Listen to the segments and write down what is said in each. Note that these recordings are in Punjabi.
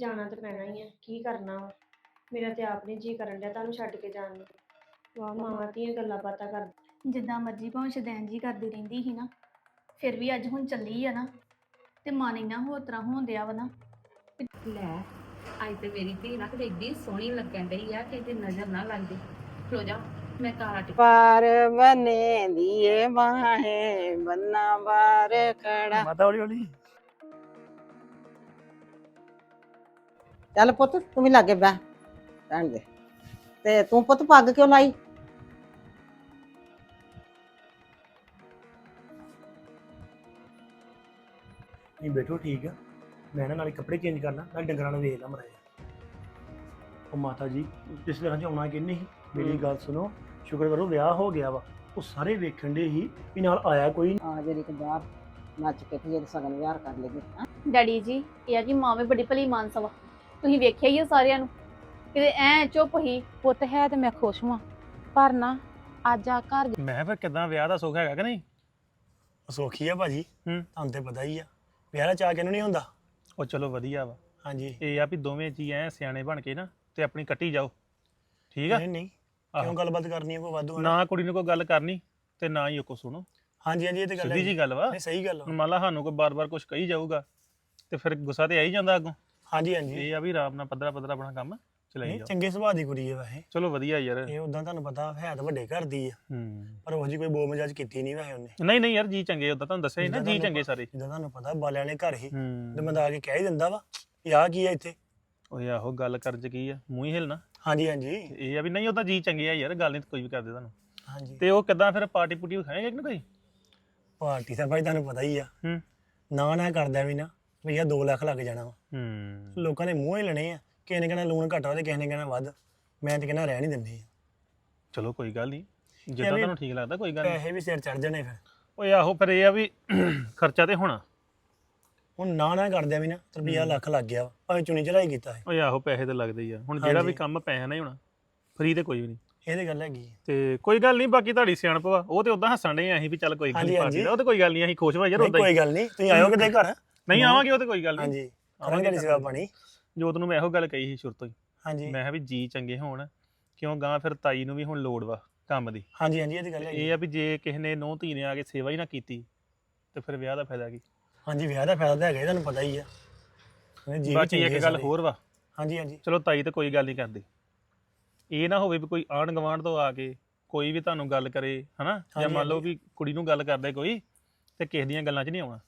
ਜਾਣਾ ਤੇ ਪੈਣਾ ਹੀ ਆ ਕੀ ਕਰਨਾ ਵਾ? ਮੇਰਾ ਤੇ ਆਪ ਨਹੀਂ ਜੀ ਕਰਨ ਡਿਆ ਤੁਹਾਨੂੰ ਛੱਡ ਕੇ ਜਾਣ ਨੂੰ। ਵਾਹ ਮਾਵਾਂ ਧੀਆਂ ਗੱਲਾਂ ਬਾਤਾਂ ਕਰ ਜਿੱਦਾਂ ਮਰਜ਼ੀ ਭਾਵੇਂ ਸ਼ਦੈਨ ਜੀ ਕਰਦੀ ਰਹਿੰਦੀ ਸੀ ਨਾ ਫਿਰ ਵੀ ਅੱਜ ਹੁਣ ਚੱਲੀ ਆ ਨਾ ਤੇ ਮਨ ਇੰਨਾ ਹੋਰ ਤਰ੍ਹਾਂ ਹੋਣ ਡਿਆ ਵਾ ਨਾ। ਲੈ ਅੱਜ ਤੇ ਮੇਰੀ ਧੀ ਨਾ ਕਿਤੇ ਏਡੀ ਸੋਹਣੀ ਲੱਗਣ ਡਈ ਆ ਕਿ ਤੇ ਨਜ਼ਰ ਨਾ ਲੱਗਦੀ। ਖਲੋ ਜਾ ਮੈਂ ਕਾਲਾ ਟਿਕ ਪਾਰ ਬਨੇ ਦੀਏ ਬਾਹੇ ਬੰਨਾ ਬਾਰ ਖੜਾ। ਮਾਤਾ ਹੌਲੀ ਹੌਲੀ। ਚੱਲ ਪੁੱਤ ਤੂੰ ਵੀ ਲਾਗੇ ਬਹਿ ਰਹਿਣ ਦੇ। ਤੇ ਤੂੰ ਪੁੱਤ ਪੱਗ ਕਿਉਂ ਲਾਈ? ਨਹੀਂ ਬੈਠੋ ਠੀਕ ਆ। ਮੈਂ ਨਾ ਨਾਲੇ ਕੱਪੜੇ ਚੇਂਜ ਕਰਨਾ ਨਾਲ ਡੰਗਰਾਂ ਨੂੰ ਵੇਖ ਲਾ ਮਰਾਇਆ ਉਹ ਮਾਤਾ ਜੀ ਪਿਛਲੇ ਦਿਨਾਂ ਚ ਆਉਣਾ ਕਿੰਨੇ ਸੀ ਮੇਰੀ ਗੱਲ ਸੁਣੋ ਸ਼ੁਕਰ ਕਰੋ ਵਿਆਹ ਹੋ ਗਿਆ ਵਾ। ਉਹ ਸਾਰੇ ਵੇਖਣ ਦੇ ਹੀ ਵੀ ਨਾਲ ਆਇਆ ਕੋਈ ਆ ਜਿਹੜੀ ਕਿ ਬਾਹਰ ਨੱਚ ਕੇ ਤੇ ਸਗਨ ਵਿਆਹ ਕਰ ਲੇਗੀ ਡੈਡੀ ਜੀ ਇਹ ਆ ਕਿ ਮਾਂ ਵੀ ਬੜੀ ਭਲੀ ਮਾਨਸ ਵਾ। ਤੁਸੀਂ ਵੇਖਿਆ ਹੀ ਆ ਸਾਰਿਆਂ ਨੂੰ। ਕਿਤੇ ਐ ਚੁੱਪ ਹੀ। ਪੁੱਤ ਹੈ ਤੇ ਮੈਂ ਖੁਸ਼ ਹਾਂ ਪਰ ਨਾ ਅੱਜ ਆ ਘਰ ਮੈਂ ਫਿਰ ਕਿਦਾਂ ਵਿਆਹ ਦਾ ਸੁੱਖ ਹੈਗਾ ਕਿ ਨਹੀਂ? ਸੌਖੀ ਆ ਭਾਜੀ। ਹੂੰ। ਤੁਹਾਨੂੰ ਤੇ ਪਤਾ ਹੀ ਆ। ਵਿਆਹ ਦਾ ਚਾਹ ਕਿਹਨੂੰ ਨਹੀਂ ਹੁੰਦਾ? ਉਹ ਚਲੋ ਵਧੀਆ ਵਾ। ਹਾਂਜੀ। ਇਹ ਆ ਵੀ ਦੋਵੇਂ ਜੀ ਐ ਸਿਆਣੇ ਬਣ ਕੇ ਨਾ ਤੇ ਆਪਣੀ ਕੱਟੀ ਜਾਓ। ਠੀਕ ਆ? ਨਹੀਂ ਨਹੀਂ। ਕਿਉਂ ਗੱਲਬਾਤ ਕਰਨੀ ਹੈ ਕੋਈ ਵਾਧੂ ਨਾ ਕੁੜੀ ਨੂੰ ਕੋਈ ਗੱਲ ਕਰਨੀ ਤੇ ਨਾ ਹੀ ਉਹ ਕੋ ਸੁਣੋ। ਹਾਂਜੀ ਹਾਂਜੀ ਇਹ ਤੇ ਗੱਲ ਸਿੱਧੀ ਜੀ ਗੱਲ ਵਾ। ਨਹੀਂ ਸਹੀ ਗੱਲ ਹੁਣ ਆ। ਮੰਨ ਲਾ ਸਾਨੂੰ ਕੋਈ ਬਾਰ-ਬਾਰ ਕੁਝ ਕਹੀ ਜਾਊਗਾ ਤੇ ਫਿਰ ਗੁੱਸਾ ਤੇ ਆ ਹੀ ਜਾਂਦਾ ਅੱਗੋਂ। ਹਾਂਜੀ ਹਾਂਜੀ। ਇਹ ਆ ਵੀ ਆਰਾਮ ਨਾਲ ਪੱਧਰਾ ਪੱਧਰਾ ਆਪਣਾ ਕੰਮ ਚਲਾਈ ਨਹੀਂ ਜਾਓ। ਚੰਗੇ ਸੁਭਾਅ ਦੀ ਕੁੜੀ ਹੈ ਵੈਸੇ। ਚਲੋ ਵਧੀਆ ਯਾਰ। ਇਹ ਉਦਾਂ ਤੁਹਾਨੂੰ ਪਤਾ ਹੈ ਤਾਂ ਵੱਡੇ ਘਰ ਦੀ ਆ। ਹੂੰ। ਪਰ ਉਹ ਜੀ ਕੋਈ ਬੋ ਮਜਾਜ ਕੀਤੀ ਨਹੀਂ ਵੈਸੇ ਉਹਨੇ। ਨਹੀਂ ਨਹੀਂ ਯਾਰ ਜੀ ਚੰਗੇ ਉਦਾਂ ਤੁਹਾਨੂੰ ਦੱਸਿਆ ਹੀ ਨਾ ਜੀ ਚੰਗੇ ਸਾਰੇ। ਜਿੱਦਾਂ ਤੁਹਾਨੂੰ ਪਤਾ ਬਾਲਿਆਂ ਨੇ ਘਰ ਹੀ। ਤੇ ਹੂੰ ਬੰਦਾ ਆ ਕੇ ਕਹਿ ਹੀ ਦਿੰਦਾ ਵਾ ਵੀ ਆਹ ਕੀ ਆ ਇੱਥੇ? ਓਏ ਆਹੋ ਗੱਲ ਕਰ ਚ ਕੀ ਆ ਮੂੰਹ ਹੀ ਹਿਲਣਾ ਹਾਂਜੀ ਹਾਂਜੀ। ਇਹ ਆ ਵੀ ਨਹੀਂ ਉਹਦਾ ਜੀ ਚੰਗੇ ਆ ਯਾਰ ਗੱਲ ਨਹੀਂ ਕੋਈ ਵੀ ਕਰਦੇ ਤੁਹਾਨੂੰ। ਹਾਂਜੀ। ਤੇ ਉਹ ਕਿਦਾਂ ਫਿਰ ਪਾਰਟੀ ਪੁੱਟੀ ਖਾਏਗਾ ਕਿ ਨਾ ਕੋਈ? ਪਾਰਟੀ ਦਾ ਭਾਈ ਤੁਹਾਨੂੰ ਪਤਾ ਹੀ ਆ। ਹੂੰ। ਨਾ ਨਾ ਕਰਦਾ ਵੀ ਨਾ। ਭਈਆ 2 ਲੱਖ ਲੱਗ ਜਾਣਾ ਵਾ। ਹੂੰ। ਲੋਕਾਂ ਨੇ ਮੂੰਹ ਹੀ ਲੈਣੇ ਆ। ਕਿਸੇ ਨੇ ਕਹਿਣਾ ਲੂਣ ਘੱਟ ਤੇ ਕਿਸੇ ਨੇ ਕਹਿਣਾ ਵੱਧ। ਮੈਂ ਤੇ ਕਹਿਣਾ ਰਹਿ ਨਹੀਂ ਦਿੰਦੇ। ਚਲੋ ਕੋਈ ਗੱਲ ਨਹੀਂ ਜਿੱਦਾਂ ਤੁਹਾਨੂੰ ਠੀਕ ਲੱਗਦਾ ਕੋਈ ਗੱਲ ਨਹੀਂ ਪੈਸੇ ਵੀ ਸਿਰ ਚੜ ਜਾਣੇ ਫਿਰ। ਓਏ ਆਹੋ ਫਿਰ ਇਹ ਆ ਵੀ ਖਰਚਾ ਤੇ ਹੋਣਾ। ਹੁਣ ਨਾ ਨਾ ਕਰਦਿਆ ਵੀ ਨਾ ਤੇ ਰੁਪਈਆ ਲੱਖ ਲੱਗ ਗਿਆ ਵਾ। ਭਾਵੇਂ ਚੁਣੀ ਚੜਾਈ ਕੀਤਾ ਹੈ ਓਏ ਆਹੋ ਪੈਸੇ ਤੇ ਲੱਗਦੇ ਹੀ ਆ। ਹੁਣ ਜਿਹੜਾ ਵੀ। ਕੰਮ ਪੈਸਾ ਨਹੀਂ ਹੋਣਾ। ਫਰੀ ਤੇ ਕੋਈ ਵੀ ਨਹੀਂ ਇਹ ਤੇ ਗੱਲ ਹੈਗੀ ਆ। ਤੇ ਕੋਈ ਗੱਲ ਨਹੀਂ ਬਾਕੀ ਤੁਹਾਡੀ ਸਿਆਣਪ ਵਾ। ਉਹ ਤੇ ਉਦਾਂ ਹੱਸਣ ਦੇ ਅਸੀਂ ਵੀ ਚੱਲ ਕੋਈ ਗੱਲ ਹਾਂਜੀ, ਨਹੀਂ ਪਾਰਟੀ। ਦਾ ਉਹ ਤੇ ਕੋਈ ਗੱਲ ਨਹੀਂ ਅਸੀਂ ਖੁਸ਼ ਵਾ ਯਾਰ ਨਹੀਂ ਉਦਾਂ ਕੋਈ ਗੱਲ ਨਹੀਂ ਤੁਸੀਂ ਆਇਓ ਕਿਤੇ ਘਰ। ਨਹੀਂ ਆਵਾਂਗੇ ਉਹ ਤੇ ਕੋਈ ਗੱਲ ਨਹੀਂ। ਹਾਂਜੀ ਕਰਾਂਗੇ ਸੇਵਾ ਪਾਣੀ ਜੋਤ ਨੂੰ ਮੈਂ ਇਹੋ ਗੱਲ ਕਹੀ ਸੀ ਸ਼ੁਰੂ ਤੋਂ ਹੀ। ਹਾਂਜੀ। ਮੈਂ ਕਿਹਾ ਵੀ ਜੀ ਚੰਗੇ ਹੋਣ ਕਿਉਂ ਗਾਂ ਫਿਰ ਤਾਈ ਨੂੰ ਵੀ ਹੁਣ ਲੋੜ ਵਾ ਕੰਮ ਦੀ। ਹਾਂਜੀ ਹਾਂਜੀ ਇਹ ਤੇ ਗੱਲ ਹੈਗੀ ਇਹ ਆ। ਵੀ ਜੇ ਕਿਸੇ ਨੇ ਨੌ ਧੀ ਨੇ ਆ ਕੇ ਸੇਵਾ ਹੀ ਨਾ ਕੀਤੀ ਤੇ ਫਿਰ ਵਿਆਹ ਦਾ ਫਾਇਦਾ ਕੀ? ਹਾਂਜੀ ਵਿਆਹ ਦਾ ਫਾਇਦਾ ਹੈਗਾ ਹੀ, ਤੁਹਾਨੂੰ ਪਤਾ ਹੀ ਆ। ਉਹਨੇ ਜੀ ਵੀ ਬਾਕੀ ਚੰਗੇ ਇੱਕ ਗੱਲ ਸਾਰੇ। ਹੋਰ ਵਾ। ਹਾਂਜੀ ਹਾਂਜੀ। ਚਲੋ ਤਾਈ ਤੇ ਕੋਈ ਗੱਲ ਨਹੀਂ ਕਰਦੀ। ਇਹ ਨਾ ਹੋਵੇ ਵੀ ਕੋਈ ਆਂਢ ਗਵਾਂਢ ਤੋਂ ਆ ਕੇ ਕੋਈ ਵੀ ਤੁਹਾਨੂੰ ਗੱਲ ਕਰੇ ਹਨਾ? ਜਾਂ ਹਾਂਜੀ, ਮੰਨ ਲਓ। ਵੀ ਕੁੜੀ ਨੂੰ ਗੱਲ ਕਰਦਾ ਕੋਈ ਤੇ ਕਿਸੇ ਦੀਆਂ ਗੱਲਾਂ 'ਚ ਨਹੀਂ ਆਉਣਾ।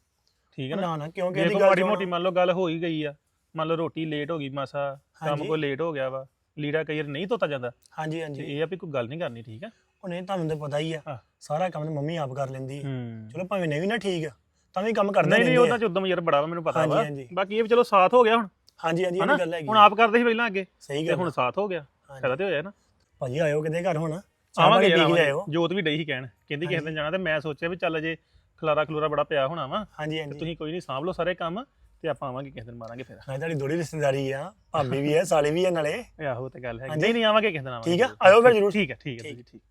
ਠੀਕ ਹੈ ਨਾ ਨਾ ਨਾ ਕਿਉਂਕਿ ਜੇ ਇਹਦੀ ਕੋਈ ਗੱਲ ਮਾੜੀ ਸੁਣੋ। ਮੋਟੀ ਮੰਨ ਲਓ ਗੱਲ ਹੋ ਹੀ ਗਈ ਆ ਮੰਨ ਲਓ ਰੋਟੀ ਲੇਟ ਹੋ ਗਈ ਮਾਸਾ ਕੰਮ ਹਾਂਜੀ। ਕੋਈ ਲੇਟ ਹੋ ਗਿਆ ਵਾ ਲੀੜਾ ਕਈ ਵਾਰ ਨਹੀਂ ਧੋਤਾ ਜਾਂਦਾ ਹਾਂਜੀ ਤੇ ਹਾਂਜੀ ਇਹ ਆ ਵੀ ਕੋਈ ਗੱਲ ਨਹੀਂ ਕਰਨੀ ਠੀਕ ਹੈ ਉਹਨੇ ਤੁਹਾਨੂੰ ਤਾਂ ਪਤਾ ਹੀ ਆ। ਸਾਰਾ ਕੰਮ ਤਾਂ ਮੰਮੀ ਆਪ ਕਰ ਲੈਂਦੀ ਹੈ ਹੂੰ ਚਲੋ ਭਾਵੇਂ ਨਹੀਂ ਵੀ ਨਾ ਠੀਕ ਆ ਤਾਂ ਵੀ ਕੰਮ ਕਰਦਾ ਨਹੀਂ ਨਹੀਂ ਉਹਦਾ ਆ। ਚ ਉਦਮ ਯਾਰ ਬੜਾ ਵਾ ਮੈਨੂੰ ਪਤਾ ਹਾਂਜੀ, ਵਾ ਹਾਂਜੀ। ਬਾਕੀ ਇਹ ਵੀ ਚਲੋ ਸਾਥ ਹੋ ਗਿਆ ਹੁਣ ਹਾਂਜੀ ਹਾਂਜੀ ਇਹ ਹਨਾ ਗੱਲ ਹੈਗੀ ਹੁਣ ਆਪ ਕਰਦੇ ਸੀ ਪਹਿਲਾਂ ਅੱਗੇ ਸਹੀ ਤੇ ਗੱਲ ਹੁਣ ਆ। ਸਾਥ ਹੋ ਗਿਆ ਹਾਂਜੀ। ਫਾਇਦਾ ਤੇ ਹੋਇਆ ਨਾ ਭਾਜੀ ਆਇਓ ਕਿਤੇ ਘਰ ਹੁਣ ਆਵਾਂਗੇ ਆਵਾਂਗੇ। ਆਇਓ ਜੋਤ ਵੀ ਡਈ ਸੀ ਕਹਿਣ ਕਹਿੰਦੀ ਕਿਸੇ ਦਿਨ ਜਾਣਾ ਤੇ ਮੈਂ ਸੋਚਿਆ ਵੀ ਚੱਲ ਜੇ ਖਲਾਰਾ ਖਲੂਰਾ ਬੜਾ ਪਿਆ ਹੋਣਾ ਵਾ ਹਾਂਜੀ ਤੇ ਹਾਂਜੀ ਤੁਸੀਂ ਕੋਈ ਨਹੀਂ ਸਾਂਭ ਲਓ ਸਾਰੇ ਕੰਮ ਤੇ ਆਪਾਂ ਆਵਾਂਗੇ ਕਿਸੇ ਦਿਨ ਮਾਰਾਂਗੇ ਫਿਰ। ਮੈਂ ਤੁਹਾਡੀ ਦੋੜੀ ਰਿਸ਼ਤੇਦਾਰੀ ਆ ਭਾਬੀ ਵੀ ਹੈ ਸਾਲੇ ਵੀ ਹੈ ਨਾਲੇ। ਇਹ ਆਹੋ ਤੇ ਗੱਲ ਹੈ ਹਾਂਜੀ। ਨਹੀਂ ਨਹੀਂ ਆਵਾਂਗੇ ਕਿਸੇ ਦਿਨ ਆਵਾਂਗੇ। ਠੀਕ ਆ, ਆਇਓ ਫਿਰ ਜ਼ਰੂਰ। ਠੀਕ ਹੈ ਠੀਕ ਹੈ ਠੀਕ। ਜੀ ਠੀਕ।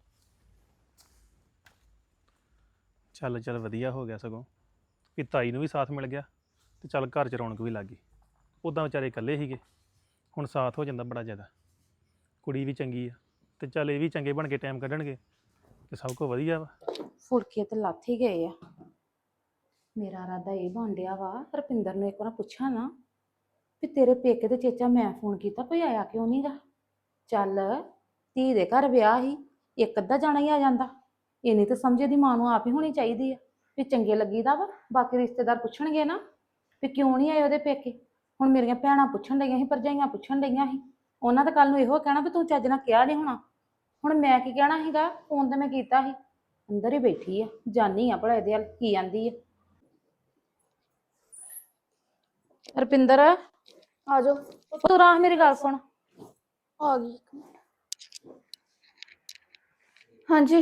ਚੱਲ ਚੱਲ ਵਧੀਆ ਹੋ ਗਿਆ ਸਗੋਂ। ਵੀ ਤਾਈ ਨੂੰ ਵੀ ਸਾਥ ਮਿਲ ਗਿਆ ਤੇ ਚੱਲ ਘਰ ਚ ਰੌਣਕ ਵੀ ਲੱਗ ਗਈ। ਉਦਾਂ ਵਿਚਾਰੇ ਇਕੱਲੇ ਸੀਗੇ ਹੁਣ ਸਾਥ ਹੋ ਜਾਂਦਾ ਬੜਾ ਜ਼ਿਆਦਾ। ਕੁੜੀ ਵੀ ਚੰਗੀ ਆ ਤੇ ਚੱਲ ਇਹ ਵੀ ਚੰਗੇ ਬਣ ਕੇ ਟਾਈਮ ਕੱਢਣਗੇ ਤੇ ਸਭ ਕੁਝ ਵਧੀਆ ਵਾ। ਫੁਲਕੇ ਤੇ ਲੱਥ ਹੀ ਗਏ ਆ। ਮੇਰਾ ਇਰਾਦਾ ਇਹ ਬਣ ਡਿਆ ਵਾ ਰਪਿੰਦਰ ਨੂੰ ਇੱਕ ਵਾਰ ਪੁੱਛਾਂ ਨਾ ਵੀ ਤੇਰੇ ਪੇਕੇ ਤੇ ਚੇਚਾ ਮੈਂ ਫੋਨ ਕੀਤਾ, ਕੋਈ ਆਇਆ ਕਿਉਂ ਨਹੀਂਗਾ ਚੱਲ, ਧੀ ਦੇ ਘਰ ਵਿਆਹ ਹੀ, ਇੱਕ ਅੱਧਾ ਜਾਣਾ ਹੀ ਆ ਜਾਂਦਾ। ਇੰਨੀ ਤਾਂ ਸਮਝੇ ਦੀ ਮਾਂ ਨੂੰ ਆਪ ਹੀ ਹੋਣੀ ਚਾਹੀਦੀ ਆ, ਵੀ ਚੰਗੇ ਲੱਗੀਦਾ ਵਾ, ਬਾਕੀ ਰਿਸ਼ਤੇਦਾਰ ਪੁੱਛਣਗੇ ਨਾ ਵੀ ਕਿਉਂ ਨਹੀਂ ਆਏ ਉਹਦੇ ਪੇਕੇ? ਹੁਣ ਮੇਰੀਆਂ ਭੈਣਾਂ ਪੁੱਛਣ ਲਈਆਂ ਸੀ, ਭਰਜਾਈਆਂ ਪੁੱਛਣ ਲਈਆਂ ਸੀ। ਉਹਨਾਂ ਤਾਂ ਕੱਲ ਨੂੰ ਇਹੋ ਕਹਿਣਾ ਵੀ ਤੂੰ ਚੱਜ ਨਾਲ ਕਿਹਾ ਨਹੀਂ ਹੋਣਾ। ਹੁਣ ਮੈਂ ਕੀ ਕਹਿਣਾ ਸੀਗਾ? ਫੋਨ ਤੇ ਮੈਂ ਕੀਤਾ ਸੀ। ਅੰਦਰ ਹੀ ਬੈਠੀ ਆ, ਜਾਨੀ ਆ ਭਲਾ ਇਹਦੇ ਵੱਲ, ਕੀ ਆਂਦੀ ਆ। ਰਪਿੰਦਰ ਆ ਜਾਓ। ਤੂੰ ਰਾਹ ਮੇਰੀ ਗੱਲ ਸੁਣ। ਆ ਗਈ ਇੱਕ ਮਿੰਟ। ਹਾਂਜੀ।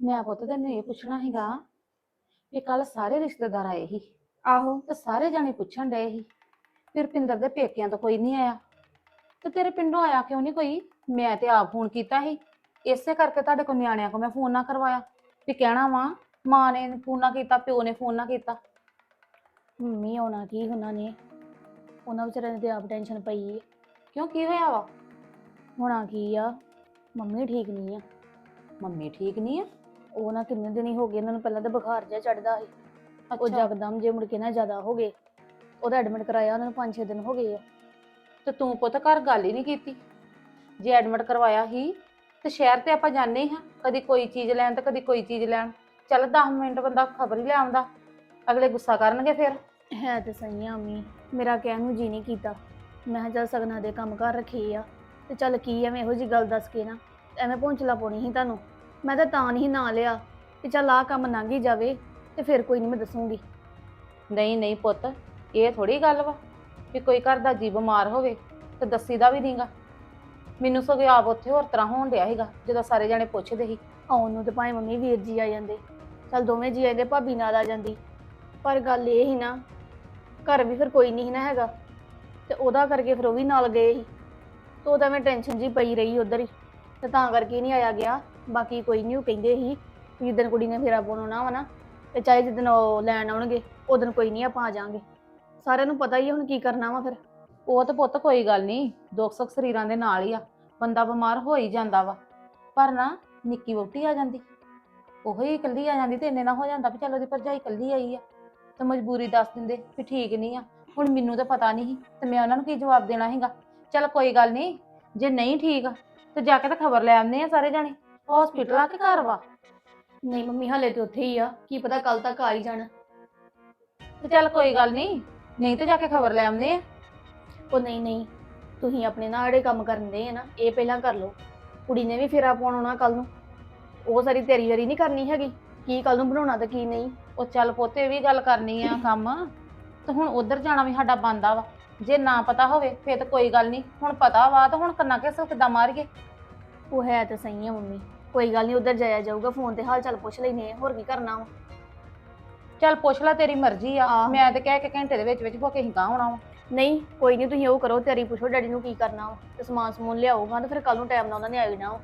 ਮੈਂ ਪੁੱਤ ਤੈਨੂੰ ਇਹ ਪੁੱਛਣਾ ਸੀਗਾ ਵੀ ਕੱਲ ਸਾਰੇ ਰਿਸ਼ਤੇਦਾਰ ਆਏ ਸੀ। ਆਹੋ। ਤੇ ਸਾਰੇ ਜਾਣੇ ਪੁੱਛਣ ਡਏ ਸੀ ਵੀ ਰੁਪਿੰਦਰ ਦੇ ਪੇਕਿਆਂ ਤੋਂ ਕੋਈ ਨਹੀਂ ਆਇਆ। ਤੇ ਤੇਰੇ ਪਿੰਡੋਂ ਆਇਆ ਕਿਉਂ ਨਹੀਂ ਕੋਈ? ਮੈਂ ਤੇ ਆਪ ਫੋਨ ਕੀਤਾ ਸੀ। ਇਸੇ ਕਰਕੇ ਤੁਹਾਡੇ ਕੋਲ ਨਿਆਣਿਆਂ ਕੋ ਮੈਂ ਫੋਨ ਨਾ ਕਰਵਾਇਆ। ਵੀ ਕਹਿਣਾ ਵਾ ਮਾਂ ਨੇ ਫੋਨ ਨਾ ਕੀਤਾ ਪਿਓ ਨੇ ਫੋਨ ਨਾ ਕੀਤਾ। ਮੰਮੀ ਆਉਣਾ ਕੀ ਉਹਨਾਂ ਨੇ? ਉਹਨਾਂ ਵਿਚਾਰਿਆਂ ਦੀ ਤੇ ਆਪ ਟੈਨਸ਼ਨ ਪਈ ਹੈ ਕਿਉਂ ਕੀ ਹੋਇਆ ਵਾ? ਹੋਣਾ ਕੀ ਆ? ਮੰਮੀ ਠੀਕ ਨਹੀਂ ਆ। ਮੰਮੀ ਠੀਕ ਨਹੀਂ ਆ? ਉਹ ਨਾ ਕਿੰਨੇ ਦਿਨ ਹੀ ਹੋ ਗਏ ਉਹਨਾਂ ਨੂੰ ਪਹਿਲਾਂ ਤਾਂ ਬੁਖਾਰ ਜਿਹਾ ਚੜਦਾ ਸੀ। ਉਹ ਜਕਦਮ ਜੇ ਮੁੜ ਕੇ ਨਾ ਜ਼ਿਆਦਾ ਹੋ ਗਏ। ਉਹਦਾ ਐਡਮਿਟ ਕਰਾਇਆ ਉਹਨਾਂ ਨੂੰ 5-6 ਦਿਨ ਹੋ ਗਏ ਆ। ਤੇ ਤੂੰ ਪੁੱਤ ਘਰ ਗੱਲ ਹੀ ਨਹੀਂ ਕੀਤੀ। ਜੇ ਐਡਮਿਟ ਕਰਵਾਇਆ ਹੀ ਤੇ ਸ਼ਹਿਰ ਤੇ ਆਪਾਂ ਜਾਂਦੇ ਹੀ। ਹਾਂ ਕਦੀ ਕੋਈ ਚੀਜ਼ ਲੈਣ ਤੇ ਕਦੀ ਕੋਈ ਚੀਜ਼ ਲੈਣ। ਚੱਲ 10 ਮਿੰਟ ਬੰਦਾ ਖਬਰ ਹੀ ਲੈ ਆਉਂਦਾ। ਅਗਲੇ ਗੁੱਸਾ ਕਰਨਗੇ ਫਿਰ? ਹੈ ਤੇ ਸਹੀ ਆ ਅੰਮੀ ਮੇਰਾ ਕਹਿਣ ਨੂੰ ਜੀ ਨਹੀਂ ਕੀਤਾ। ਮੈਂ ਕਿਹਾ ਚੱਲ ਸਗਨਾਂ ਦੇ ਕੰਮ ਕਰ ਰੱਖੇ ਆ ਤੇ ਚੱਲ ਕੀ ਐਵੇਂ ਇਹੋ ਜੀ ਗੱਲ ਦੱਸ ਕੇ ਨਾ ਐਵੇਂ ਪਹੁੰਚਲਾ ਪਾਉਣੀ ਸੀ ਤੁਹਾਨੂੰ। ਮੈਂ ਤਾਂ ਤਾਂ ਨਹੀਂ ਨਾਂ ਲਿਆ ਕਿ ਚੱਲ ਆਹ ਕੰਮ ਲੰਘ ਹੀ ਜਾਵੇ ਤੇ ਫਿਰ ਕੋਈ ਨਹੀਂ ਮੈਂ ਦੱਸੂਗੀ। ਨਹੀਂ ਨਹੀਂ ਪੁੱਤ ਇਹ ਥੋੜੀ ਗੱਲ ਵਾ ਵੀ ਕੋਈ ਘਰ ਦਾ ਜੀ ਬਿਮਾਰ ਹੋਵੇ ਤੇ ਦੱਸੀਦਾ ਵੀ ਨਹੀਂਗਾ। ਮੈਨੂੰ ਸਗੋਂ ਆਪ ਉੱਥੇ ਹੋਰ ਤਰ੍ਹਾਂ ਹੋਣ ਡਿਆ ਸੀਗਾ ਜਦੋਂ ਸਾਰੇ ਜਣੇ ਪੁੱਛਦੇ ਸੀ। ਆਉਣ ਨੂੰ ਤੇ ਭਾਵੇਂ ਮੰਮੀ ਵੀਰ ਜੀ ਆ ਜਾਂਦੇ ਚੱਲ ਦੋਵੇਂ ਜੀ ਆਂਦੇ ਭਾਬੀ ਨਾਲ ਆ ਜਾਂਦੀ। ਪਰ ਗੱਲ ਇਹ ਹੀ ਨਾ, ਘਰ ਵੀ ਫਿਰ ਕੋਈ ਨਹੀਂ ਨਾ ਹੈਗਾ। ਤੇ ਉਹਦਾ ਕਰਕੇ ਫਿਰ ਉਹ ਵੀ ਨਾਲ ਗਏ ਸੀ। ਤੇ ਉਹਦਾ ਮੈਂ ਟੈਨਸ਼ਨ ਜੀ ਪਈ ਰਹੀ ਉਧਰ ਹੀ। ਤੇ ਤਾਂ ਕਰਕੇ ਨਹੀਂ ਆਇਆ ਗਿਆ। ਬਾਕੀ ਕੋਈ ਨਹੀਂ, ਉਹ ਕਹਿੰਦੇ ਸੀ ਵੀ ਜਿੱਦਣ ਕੁੜੀ ਨੇ ਫੇਰਾ ਪਾਉਣਾ ਵਾ ਨਾ, ਤੇ ਚਾਹੇ ਜਿੱਦਣ ਉਹ ਲੈਣ ਆਉਣਗੇ, ਉਦੋਂ ਕੋਈ ਨਹੀਂ ਆਪਾਂ ਆ ਜਾਾਂਗੇ ਸਾਰਿਆਂ ਨੂੰ ਪਤਾ ਹੀ ਆ ਹੁਣ ਕੀ ਕਰਨਾ ਵਾ ਫਿਰ। ਉਹ ਤਾਂ ਪੁੱਤ ਕੋਈ ਗੱਲ ਨਹੀਂ, ਦੁੱਖ ਸੁੱਖ ਸਰੀਰਾਂ ਦੇ ਨਾਲ ਹੀ ਆ। ਬੰਦਾ ਬਿਮਾਰ ਹੋ ਹੀ ਜਾਂਦਾ ਵਾ। ਪਰ ਨਾ, ਨਿੱਕੀ ਵੋਟੀ ਆ ਜਾਂਦੀ। ਉਹ ਹੀ ਇਕੱਲੀ ਆ ਜਾਂਦੀ ਤੇ ਇੰਨੇ ਨਾ ਹੋ ਜਾਂਦਾ ਵੀ ਚਲੋ ਉਹਦੀ ਭਰਜਾਈ ਇਕੱਲੀ ਆਈ ਆ। ਤੇ ਮਜਬੂਰੀ ਦੱਸ ਦਿੰਦੇ ਵੀ ਠੀਕ ਨਹੀਂ ਆ। ਹੁਣ ਮੈਨੂੰ ਤਾਂ ਪਤਾ ਨਹੀਂ ਸੀ ਤੇ ਮੈਂ ਉਹਨਾਂ ਨੂੰ ਕੀ ਜਵਾਬ ਦੇਣਾ ਹੈਗਾ ਚਲ ਕੋਈ ਗੱਲ ਨਹੀਂ ਜੇ ਨਹੀਂ ਠੀਕ ਤੇ ਜਾ ਕੇ ਤਾਂ ਖਬਰ ਲੈ ਆਉਂਦੇ ਆ ਸਾਰੇ ਜਾਣੇ। ਹਸਪੀਟਲ ਆ ਕੇ ਘਰ ਵਾ? ਨਹੀਂ ਮੰਮੀ ਹਲੇ ਤੇ ਉੱਥੇ ਹੀ ਆ। ਕੀ ਪਤਾ ਕੱਲ ਤੱਕ ਆ ਹੀ ਜਾਣ। ਤੇ ਚੱਲ ਕੋਈ ਗੱਲ ਨਹੀਂ ਨਹੀਂ ਤੇ ਜਾ ਕੇ ਖਬਰ ਲੈ ਆਉਂਦੇ ਆ। ਉਹ ਨਹੀਂ ਨਹੀਂ ਤੁਸੀਂ ਆਪਣੇ ਨਾਲ ਜਿਹੜੇ ਕੰਮ ਕਰਨ ਦੇ ਆ ਨਾ ਇਹ ਪਹਿਲਾਂ ਕਰ ਲਓ। ਕੁੜੀ ਨੇ ਵੀ ਫੇਰਾ ਪਾਉਣ ਆਉਣਾ ਕੱਲ ਨੂੰ। ਉਹ ਸਾਰੀ ਤਿਆਰੀ ਵਾਰੀ ਨਹੀਂ ਕਰਨੀ ਹੈਗੀ ਕੀ ਕੱਲ ਨੂੰ ਬਣਾਉਣਾ ਤੇ ਕੀ ਨਹੀਂ। ਉਹ ਚੱਲ ਪੋਤੇ ਵੀ ਗੱਲ ਕਰਨੀ ਆ ਕੰਮ। ਤੇ ਹੁਣ ਉਧਰ ਜਾਣਾ ਵੀ ਸਾਡਾ ਬੰਦਾ ਵਾ। ਜੇ ਨਾ ਪਤਾ ਹੋਵੇ ਫੇਰ ਤਾਂ ਕੋਈ ਗੱਲ ਨਹੀਂ। ਹੁਣ ਪਤਾ ਵਾ ਤਾਂ ਹੁਣ ਕੰਨਾ ਕਿਸ ਕਿੱਦਾਂ ਮਾਰੀਏ? ਉਹ ਹੈ ਤਾਂ ਸਹੀ ਆ ਮੰਮੀ। ਕੋਈ ਗੱਲ ਨਹੀਂ ਉਧਰ ਜਾਇਆ ਜਾਊਗਾ ਫੋਨ ਤੇ ਹਾਲ ਚਾਲ ਪੁੱਛ ਲੈਨੇ ਆ ਹੋਰ ਕੀ ਕਰਨਾ ਵਾ। ਚੱਲ ਪੁੱਛ ਲੈ ਤੇਰੀ ਮਰਜ਼ੀ ਆ। ਆਹੋ। ਮੈਂ ਤੇ ਕਹਿ ਕੇ ਘੰਟੇ ਦੇ ਵਿੱਚ ਵਿੱਚ ਹੋ ਕੇ ਹੀ ਗਾਂ ਹੋਣਾ ਵਾ। ਨਹੀਂ ਕੋਈ ਨਹੀਂ ਤੁਸੀਂ ਉਹ ਕਰੋ ਤਿਆਰੀ ਪੁੱਛੋ ਡੈਡੀ ਨੂੰ ਕੀ ਕਰਨਾ ਵਾ। ਤੇ ਸਮਾਨ ਸਮੂਨ ਲਿਆਊਗਾ ਤੇ ਫਿਰ ਕੱਲ ਨੂੰ ਟਾਈਮ ਨਾਲ ਉਹਨਾਂ ਨੇ ਆ ਜਾਣਾ ਵਾ।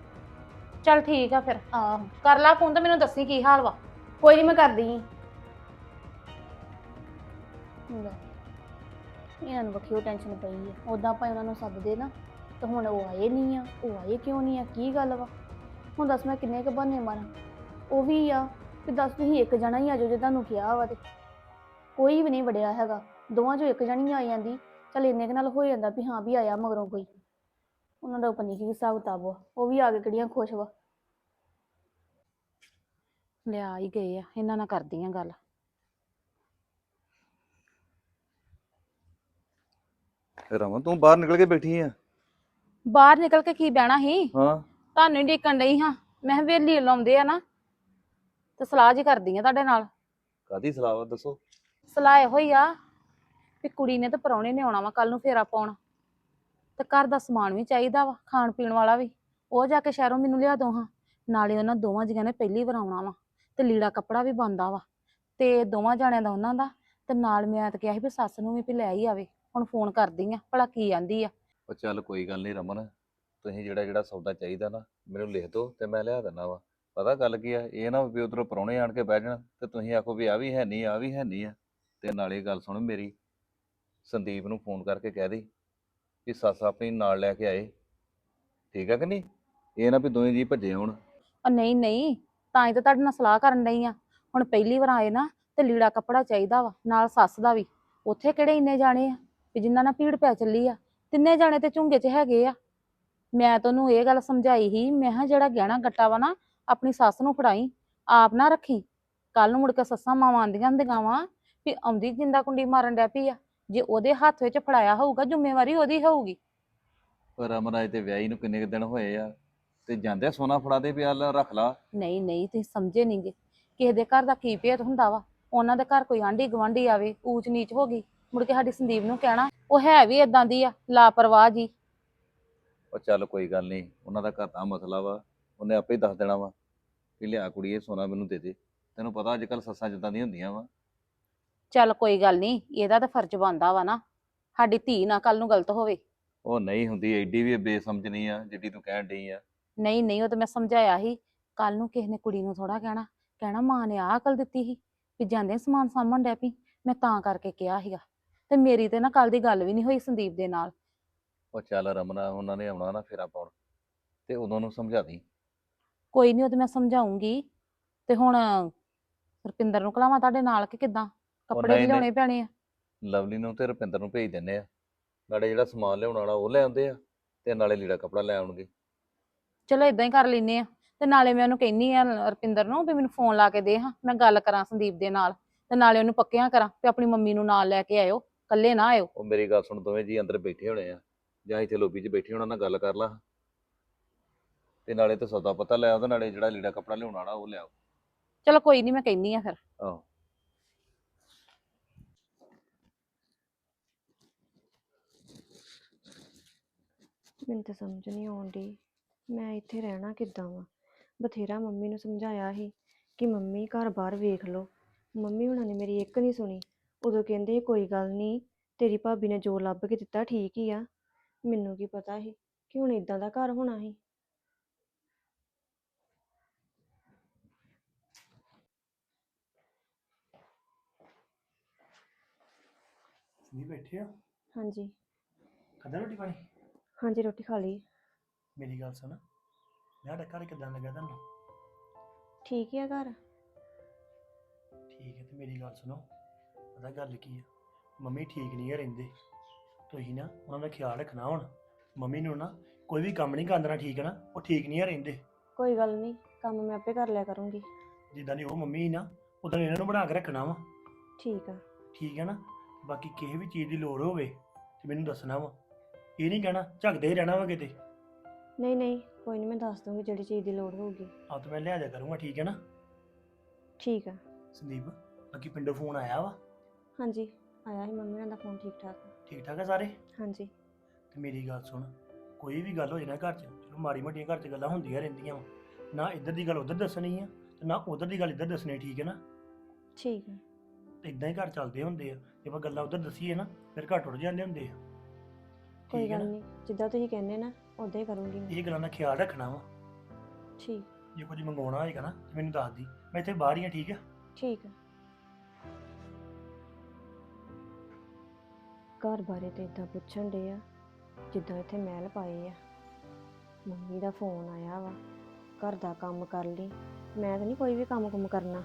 ਚੱਲ ਠੀਕ ਆ ਫਿਰ। ਆਹੋ। ਕਰ ਲੈ ਫੋਨ ਤੇ ਮੈਨੂੰ ਦੱਸੀ ਕੀ ਹਾਲ ਵਾ। ਕੋਈ ਨਹੀਂ ਮੈਂ ਕਰਦੀ ਹਾਂ ਲੈ ਇਹਨਾਂ ਨੂੰ ਵੱਖਰੀ ਟੈਨਸ਼ਨ ਪਈ ਹੈ ਉਦਾਂ ਆਪਾਂ ਉਹਨਾਂ ਨੂੰ ਸੱਦਦੇ ਨਾ, ਤੇ ਹੁਣ ਉਹ ਆਏ ਨਹੀਂ ਆ, ਉਹ ਆਏ ਕਿਉਂ ਨਹੀਂ ਆ, ਕੀ ਗੱਲ ਵਾ? ਹੁਣ ਦੱਸ ਮੈਂ ਕਿੰਨੇ ਕੁ ਬਹਾਨੇ ਮਾਰਾਂ? ਉਹ ਵੀ ਆ ਕਿ ਦੱਸ ਤੁਸੀਂ ਇੱਕ ਜਣਾ ਹੀ ਆ ਜਾਓ ਜੇ ਤੁਹਾਨੂੰ ਕਿਹਾ ਵਾ ਤੇ। ਕੋਈ ਵੀ ਨਹੀਂ ਵੜਿਆ ਹੈਗਾ। ਦੋਵਾਂ ਚੋਂ ਇੱਕ ਜਣੀ ਆ ਜਾਂਦੀ। ਚਲ ਇੰਨੇ ਕੁ ਨਾਲ ਹੋ ਜਾਂਦਾ ਵੀ ਹਾਂ ਵੀ ਆਇਆ ਮਗਰੋਂ ਕੋਈ। ਉਹਨਾਂ ਦਾ ਪਤਾ ਨਹੀਂ ਕੀ ਹਿਸਾਬ ਕਿਤਾਬ ਵਾ। ਉਹ ਵੀ ਆ ਕੇ ਕਿਹੜੀਆਂ ਖੁਸ਼ ਵਾ। ਲਿਆ ਹੀ ਗਏ ਆ। ਇਹਨਾਂ ਨਾਲ ਕਰਦੀ ਆ ਗੱਲ। ਰਮਨ ਤੂੰ ਬਾਹਰ ਨਿਕਲ ਕੇ ਬੈਠੀ ਆ। ਬਾਹਰ ਨਿਕਲ ਕੇ ਕੀ ਬਹਿਣਾ ਸੀ? ਹਾਂ। ਤੁਹਾਨੂੰ ਹੀ ਢੀਕਣ ਡਈ ਹਾਂ। ਮੈਂ ਕਿਹਾ ਵੇਲੀ ਲਾਉਂਦੇ ਆ ਨਾ। ਤੇ ਸਲਾਹ ਜੀ ਕਰਦੀ ਆ ਤੁਹਾਡੇ ਨਾਲ। ਕਾਦੀ ਸਲਾਹ ਵਾ ਦੱਸੋ। ਸਲਾਹ ਇਹੋ ਹੀ ਆ ਵੀ ਕੁੜੀ ਨੇ ਤੇ ਪਰੌਣੇ ਨੇ ਆਉਣਾ ਵਾ ਕੱਲ ਨੂੰ ਫੇਰਾ ਪਾਉਣ। ਤੇ ਘਰ ਦਾ ਸਮਾਨ ਵੀ ਚਾਹੀਦਾ ਵਾ ਖਾਣ ਪੀਣ ਵਾਲਾ ਵੀ। ਉਹ ਜਾ ਕੇ ਸ਼ਹਿਰੋਂ ਮੈਨੂੰ ਲਿਆ ਦੋ ਹਾਂ। ਨਾਲੇ ਉਹਨਾਂ ਦੋਵਾਂ ਜੀਆਂ ਨੇ ਪਹਿਲੀ ਵਾਰ ਆਉਣਾ ਵਾ। ਤੇ ਲੀੜਾ ਕੱਪੜਾ ਵੀ ਬੰਦਾ ਵਾ। ਤੇ ਦੋਵਾਂ ਜਾਣਿਆਂ ਦਾ ਉਹਨਾਂ ਦਾ। ਤੇ ਨਾਲ ਮੈਂ ਤਾਂ ਕਿਹਾ ਸੀ ਵੀ ਸੱਸ ਨੂੰ ਵੀ ਵੀ ਲੈ ਹੀ ਆਵੇ। ਹੁਣ ਫੋਨ ਕਰਦੀ ਆ ਭਲਾ ਕੀ ਆਂਦੀ ਆ। ਉਹ ਚੱਲ ਕੋਈ ਗੱਲ ਨਹੀਂ ਰਮਨ ਤੁਸੀਂ ਜਿਹੜਾ ਜਿਹੜਾ ਸੌਦਾ ਚਾਹੀਦਾ ਨਾ ਮੈਨੂੰ ਲਿਖ ਦਿਓ ਤੇ ਮੈਂ ਲਿਆ ਦਿੰਦਾ ਵਾ। ਪਤਾ ਗੱਲ ਕੀ ਆ ਇਹ ਨਾ ਵੀ ਉਧਰੋਂ ਪਰੌਣੇ ਆਣ ਕੇ ਬਹਿ ਜਾਣ ਤੇ ਤੁਸੀਂ ਆਖੋ ਵੀ ਆ ਵੀ ਹੈ ਨਹੀਂ ਆ ਵੀ ਹੈ ਨਹੀਂ ਆ। ਤੇ ਨਾਲੇ ਗੱਲ ਸੁਣ ਮੇਰੀ ਸੰਦੀਪ ਨੂੰ ਫੋਨ ਕਰਕੇ ਕਹਿ ਦੇ ਵੀ ਸੱਸ ਆਪਣੀ ਨਾਲ ਲੈ ਕੇ ਆਏ। ਠੀਕ ਆ ਕਿ ਨਹੀਂ? ਇਹ ਨਾ ਵੀ ਦੋਵੇਂ ਜੀ ਭੱਜੇ ਹੋਣ। ਉਹ ਨਹੀਂ ਨਹੀਂ ਤਾਂ ਹੀ ਤਾਂ ਤੁਹਾਡੇ ਨਾਲ ਸਲਾਹ ਕਰਨ ਡਈ ਆ। ਹੁਣ ਪਹਿਲੀ ਵਾਰ ਆਏ ਨਾ ਤੇ ਲੀੜਾ ਕੱਪੜਾ ਚਾਹੀਦਾ ਵਾ ਨਾਲ ਸੱਸ ਦਾ ਵੀ। ਉੱਥੇ ਕਿਹੜੇ ਇੰਨੇ ਜਾਣੇ ਆ? ਵੀ ਜਿੰਨਾਂ ਨਾਲ ਭੀੜ ਪੈ ਚੱਲੀ ਆ ਤਿੰਨੇ ਜਾਣੇ ਤੇ ਝੁੰਗੇ 'ਚ ਹੈਗੇ ਆ। ਮੈਂ ਤੈਨੂੰ ਇਹ ਗੱਲ ਸਮਝਾਈ ਸੀ ਮੈਂ ਕਿਹਾ ਜਿਹੜਾ ਗਹਿਣਾ ਗੱਟਾ ਵਾ ਨਾ ਆਪਣੀ ਸੱਸ ਨੂੰ ਫੜਾਈ ਆਪ ਨਾ ਰੱਖੀ। ਕੱਲ ਨੂੰ ਮੁੜ ਕੇ ਸੱਸਾਂ ਮਾਵਾਂ ਆਂਦੀਆਂ ਹੁੰਦੀਆਂ ਵਾ ਵੀ ਆਉਂਦੀ ਜਿੰਦਾ ਕੁੰਡੀ ਮਾਰਨ ਡੈ ਪਈ ਆ ਜੇ ਉਹਦੇ ਹੱਥ ਵਿੱਚ ਫੜਾਇਆ ਹੋਊਗਾ ਜ਼ਿੰਮੇਵਾਰੀ ਉਹਦੀ ਹੋਊਗੀ। ਪਰ ਅਜ ਤੇ ਵਿਆਹੀ ਨੂੰ ਕਿੰਨੇ ਕੁ ਦਿਨ ਹੋਏ ਆ ਤੇ ਜਾਂਦੇ ਸੋਨਾ ਫੜਾ ਦੇ ਵੀ ਆ ਲੈ ਰੱਖ ਲਾ। ਨਹੀਂ ਨਹੀਂ ਤੁਸੀਂ ਸਮਝੇ ਨਹੀਂਗੇ ਕਿਸੇ ਦੇ ਘਰ ਦਾ ਕੀ ਭੇਤ ਹੁੰਦਾ ਵਾ? ਉਹਨਾਂ ਦੇ ਘਰ ਕੋਈ ਆਂਢੀ ਗਵਾਂਢੀ ਆਵੇ ਊਚ ਨੀਚ ਹੋ ਗਈ। ਮੁੜ ਕੇ ਸਾਡੀ ਸੰਦੀਪ ਨੂੰ ਕਹਿਣਾ ਉਹ ਹੈ ਵੀ ਇਦਾਂ ਦੀ ਆ ਲਾਪਰਵਾਹ ਜੀ। ਉਹ ਚੱਲ ਕੋਈ ਗੱਲ ਨਹੀਂ ਉਹਨਾਂ ਦਾ ਘਰ ਦਾ ਮਸਲਾ ਵਾ ਉਹਨੇ ਆਪੇ ਹੀ ਦੱਸ ਦੇਣਾ ਵਾ ਕਿ ਲਿਆ ਕੁੜੀਏ ਸੋਨਾ ਮੈਨੂੰ ਦੇ ਦੇ ਤੈਨੂੰ ਪਤਾ ਅੱਜ ਕੱਲ ਸੱਸਾਂ ਜਿੱਦਾਂ ਦੀਆਂ ਹੁੰਦੀਆਂ ਵਾ। ਚੱਲ ਕੋਈ ਗੱਲ ਨਹੀਂ ਇਹਦਾ ਤਾਂ ਫਰਜ਼ ਬਣਦਾ ਵਾ ਨਾ ਸਾਡੀ ਧੀ ਨਾ ਕੱਲ ਨੂੰ ਗਲਤ ਹੋਵੇ। ਉਹ ਨਹੀਂ ਹੁੰਦੀ ਐਡੀ ਵੀ ਬੇਸਮਝ ਨਹੀਂ ਆ ਜਿੱਡੀ ਤੂੰ ਕਹਿਣ ਡਈ ਆ। ਨਹੀਂ ਨਹੀਂ ਉਹ ਤਾਂ ਮੈਂ ਸਮਝਾਇਆ ਸੀ ਕੱਲ ਨੂੰ ਕਿਸੇ ਨੇ ਕੁੜੀ ਨੂੰ ਥੋੜਾ ਕਹਿਣਾ ਕਹਿਣਾ ਮਾਂ ਨੇ ਆਹ ਅਕਲ ਦਿੱਤੀ ਸੀ ਵੀ ਜਾਂਦੇ ਸਮਾਨ ਸਾਂਭਣ ਡੈ ਪਈ ਮੈਂ ਤਾਂ ਕਰਕੇ ਕਿਹਾ ਸੀਗਾ। ਤੇ ਮੇਰੀ ਤੇ ਨਾ ਕੱਲ ਦੀ ਗੱਲ ਵੀ ਨਹੀਂ ਹੋਈ ਸੰਦੀਪ ਦੇ ਨਾਲ। ਉਹ ਚੱਲ ਰਮਨਾ ਉਹਨਾਂ ਨੇ ਆਉਣਾ ਨਾ ਫੇਰਾ ਪਾਉਣ ਤੇ ਉਦੋਂ ਨੂੰ ਸਮਝਾ ਦੀ। ਕੋਈ ਨਹੀਂ ਉਹ ਤੇ ਮੈਂ ਸਮਝਾਉਂਗੀ। ਤੇ ਹੁਣ ਰੁਪਿੰਦਰ ਨੂੰ ਕਲਾਵਾਂ ਤੁਹਾਡੇ ਨਾਲ ਕਿ ਕਿਦਾਂ? ਕੱਪੜੇ ਵੀ ਨਹੀਂ, ਲਿਆਉਣੇ ਪੈਣੇ ਆ। ਲਵਲੀ ਨੂੰ ਤੇ ਰੁਪਿੰਦਰ ਨੂੰ ਭੇਜ ਦਿੰਨੇ ਆ। ਨਾਲੇ ਜਿਹੜਾ ਸਮਾਨ ਲਿਆਉਣ ਵਾਲਾ ਉਹ ਲੈ ਆਉਂਦੇ ਆ ਤੇ ਨਾਲੇ ਲੀੜਾ ਕੱਪੜਾ ਲੈ ਆਉਣਗੇ। ਚਲੋ ਇਦਾਂ ਹੀ ਕਰ ਲੈਨੇ ਆ। ਤੇ ਨਾਲੇ ਮੈਂ ਉਹਨੂੰ ਕਹਿੰਨੀ ਆ ਰੁਪਿੰਦਰ ਨੂੰ ਵੀ ਮੈਨੂੰ ਫੋਨ ਲਾ ਕੇ ਦੇ ਹਾਂ। ਮੈਂ ਗੱਲ ਕਰਾਂ ਸੰਦੀਪ ਦੇ ਨਾਲ। ਤੇ ਨਾਲੇ ਉਹਨੂੰ ਪੱਕਿਆਂ ਕਰਾਂ ਤੇ ਆਪਣੀ ਮੰਮੀ ਨੂੰ ਨਾਲ ਲੈ ਕੇ ਆਇਓ। ਇਕੱਲੇ ਨਾ ਆਇਓ। ਉਹ ਮੇਰੀ ਗੱਲ ਸੁਣ ਦੋਵੇਂ ਜੀ ਅੰਦਰ ਬੈਠੇ ਹੋਣੇ ਆ। ਜਾਂ ਇੱਥੇ ਲੋਬੀ 'ਚ ਬੈਠੇ ਹੋਣਾ ਨਾਲ ਗੱਲ ਕਰ ਲਾ। ਤੇ ਨਾਲੇ ਤੇ ਸੌਦਾ ਪਤਾ ਲੈ ਤੇ ਨਾਲੇ ਜਿਹੜਾ ਲੀੜਾ ਕੱਪੜਾ ਲਿਆਉਣ ਵਾਲਾ ਉਹ ਲਿਆਓ ਚਲੋ ਕੋਈ ਨਹੀਂ ਮੈਂ ਕਹਿੰਨੀ ਆ ਫਿਰ। ਆਹੋ। ਮੈਨੂੰ ਤਾਂ ਸਮਝ ਨਹੀਂ ਆਉਂਦੀ ਮੈਂ ਇੱਥੇ ਰਹਿਣਾ ਕਿੱਦਾਂ ਵਾ? ਬਥੇਰਾ ਮੰਮੀ ਨੂੰ ਸਮਝਾਇਆ ਸੀ ਕਿ ਮੰਮੀ ਘਰ-ਬਾਰ ਵੇਖ ਲਓ। ਮੰਮੀ ਹੁਣਾਂ ਨੇ ਮੇਰੀ ਇੱਕ ਨਹੀਂ ਸੁਣੀ। ਉਦੋਂ ਕਹਿੰਦੇ ਕੋਈ ਗੱਲ ਨਹੀਂ ਤੇਰੀ ਭਾਬੀ ਨੇ ਜੋ ਲੱਭ ਕੇ ਦਿੱਤਾ ਠੀਕ ਹੀ ਆ। ਮੈਨੂੰ ਕੀ ਪਤਾ ਸੀ ਕਿ ਹੁਣ ਇਦਾਂ ਦਾ ਘਰ ਹੋਣਾ ਸੀ? ਨਹੀਂ ਬੈਠੇ ਆ? ਹਾਂਜੀ। ਖਾਧਾ ਰੋਟੀ ਪਾਣੀ? ਹਾਂਜੀ ਰੋਟੀ ਖਾ ਲਈ। ਮੇਰੀ ਗੱਲ ਸੁਣ। ਮੈਂ ਤਾਂ ਘਰ ਕਿਦਾਂ ਲੱਗਾ ਤੁਹਾਨੂੰ? ਠੀਕ ਹੀ ਆ ਘਰ। ਠੀਕ ਹੈ ਤੇ ਮੇਰੀ ਗੱਲ ਸੁਣੋ। ਪਤਾ ਗੱਲ ਕੀ ਹੈ ਮੰਮੀ ਠੀਕ ਨਹੀਂ ਹੈ ਰਹਿੰਦੇ। ਤੁਸੀਂ ਨਾ ਉਹਨਾਂ ਦਾ ਖਿਆਲ ਰੱਖਣਾ ਹੁਣ। ਮੰਮੀ ਨੂੰ ਨਾ ਕੋਈ ਵੀ ਕੰਮ ਨਹੀਂ ਕਰਨਾ ਠੀਕ ਹੈ ਨਾ ਉਹ ਠੀਕ ਨਹੀਂ ਹੈ ਰਹਿੰਦੇ। ਕੋਈ ਗੱਲ ਨਹੀਂ ਕੰਮ ਮੈਂ ਆਪੇ ਕਰ ਲਿਆ ਕਰੂੰਗੀ। ਜਿੱਦਾਂ ਦੀ ਉਹ ਮੰਮੀ ਨਾ ਉਦਾਂ ਇਹਨਾਂ ਨੂੰ ਬਣਾ ਕੇ ਰੱਖਣਾ ਵਾ। ਠੀਕ ਆ। ਠੀਕ ਹੈ ਨਾ? ਬਾਕੀ ਕਿਸੇ ਵੀ ਚੀਜ਼ ਦੀ ਲੋੜ ਹੋਵੇ ਤੇ ਮੈਨੂੰ ਦੱਸਣਾ ਵਾ। ਇਹ ਨਹੀਂ ਕਹਿਣਾ ਝੱਕਦੇ ਹੀ ਰਹਿਣਾ ਵਾ ਕਿਤੇ। ਨਹੀਂ ਨਹੀਂ ਕੋਈ ਨਹੀਂ ਮੈਂ ਦੱਸ ਦੂੰਗੀ ਜਿਹੜੀ ਚੀਜ਼ ਦੀ ਲੋੜ ਹੋਊਗੀ। ਆ ਤਾਂ ਮੈਂ ਲਿਆ ਜਾ ਕਰੂੰਗਾ ਠੀਕ ਹੈ ਨਾ? ਠੀਕ ਆ। ਸੰਦੀਪ ਬਾਕੀ ਪਿੰਡੋਂ ਫੋਨ ਆਇਆ ਵਾ। ਹਾਂਜੀ ਆਇਆ ਸੀ ਮੰਮੀ ਨਾਲ ਦਾ ਫੋਨ ਠੀਕ ਠਾਕ ਠੀਕ ਠਾਕ ਹੈ ਸਾਰੇ? ਹਾਂਜੀ। ਤੇ ਮੇਰੀ ਗੱਲ ਸੁਣ ਕੋਈ ਵੀ ਗੱਲ ਹੋ ਨਾ ਘਰ 'ਚ ਚਲੋ ਮਾੜੀ ਮੋਟੀਆਂ ਘਰ 'ਚ ਗੱਲਾਂ ਹੁੰਦੀਆਂ ਰਹਿੰਦੀਆਂ ਵਾ। ਨਾ ਇੱਧਰ ਦੀ ਗੱਲ ਉੱਧਰ ਦੱਸਣੀ ਆ ਤੇ ਨਾ ਉੱਧਰ ਦੀ ਗੱਲ ਇੱਧਰ ਦੱਸਣੀ ਠੀਕ ਹੈ ਨਾ? ਠੀਕ ਆ ਤੇ ਇਦਾਂ ਹੀ ਘਰ ਚੱਲਦੇ ਹੁੰਦੇ ਆ। ਜੇ ਆਪਾਂ ਗੱਲਾਂ ਉੱਧਰ ਦਸੀਏ ਨਾ ਫਿਰ ਘਰ ਟੁੱਟ ਜਾਂਦੇ ਹੁੰਦੇ ਆ। ਕੋਈ ਠੀਕ ਹੈ ਗੱਲ ਨਾ? ਨਹੀਂ ਜਿੱਦਾਂ ਤੁਸੀਂ ਕਹਿੰਦੇ ਨਾ ਉਦਾਂ ਹੀ ਕਰੂੰਗੀ ਮੈਂ। ਇਹ ਗੱਲਾਂ ਦਾ ਖਿਆਲ ਰੱਖਣਾ ਵਾ। ਠੀਕ। ਜੇ ਕੁਝ ਮੰਗਵਾਉਣਾ ਹੋਏਗਾ ਨਾ ਤੇ ਮੈਨੂੰ ਦੱਸ ਦੀ। ਮੈਂ ਇੱਥੇ ਬਾਹਰ ਹੀ ਆ ਠੀਕ ਆ ਠੀਕ ਆ ਘਰ ਬਾਰੇ ਤੇ ਇਦਾਂ ਪੁੱਛਣ ਡੇ ਆ, ਜਿੱਦਾਂ ਇੱਥੇ ਮਹਿਲ ਪਾਏ ਆ। ਮੰਮੀ ਦਾ ਫੋਨ ਆਇਆ ਵਾ, ਘਰ ਦਾ ਕੰਮ ਕਰ ਲਈ। ਮੈਂ ਤਾਂ ਨਹੀਂ ਕੋਈ ਵੀ ਕੰਮ ਕੁਮ ਕਰਨਾ।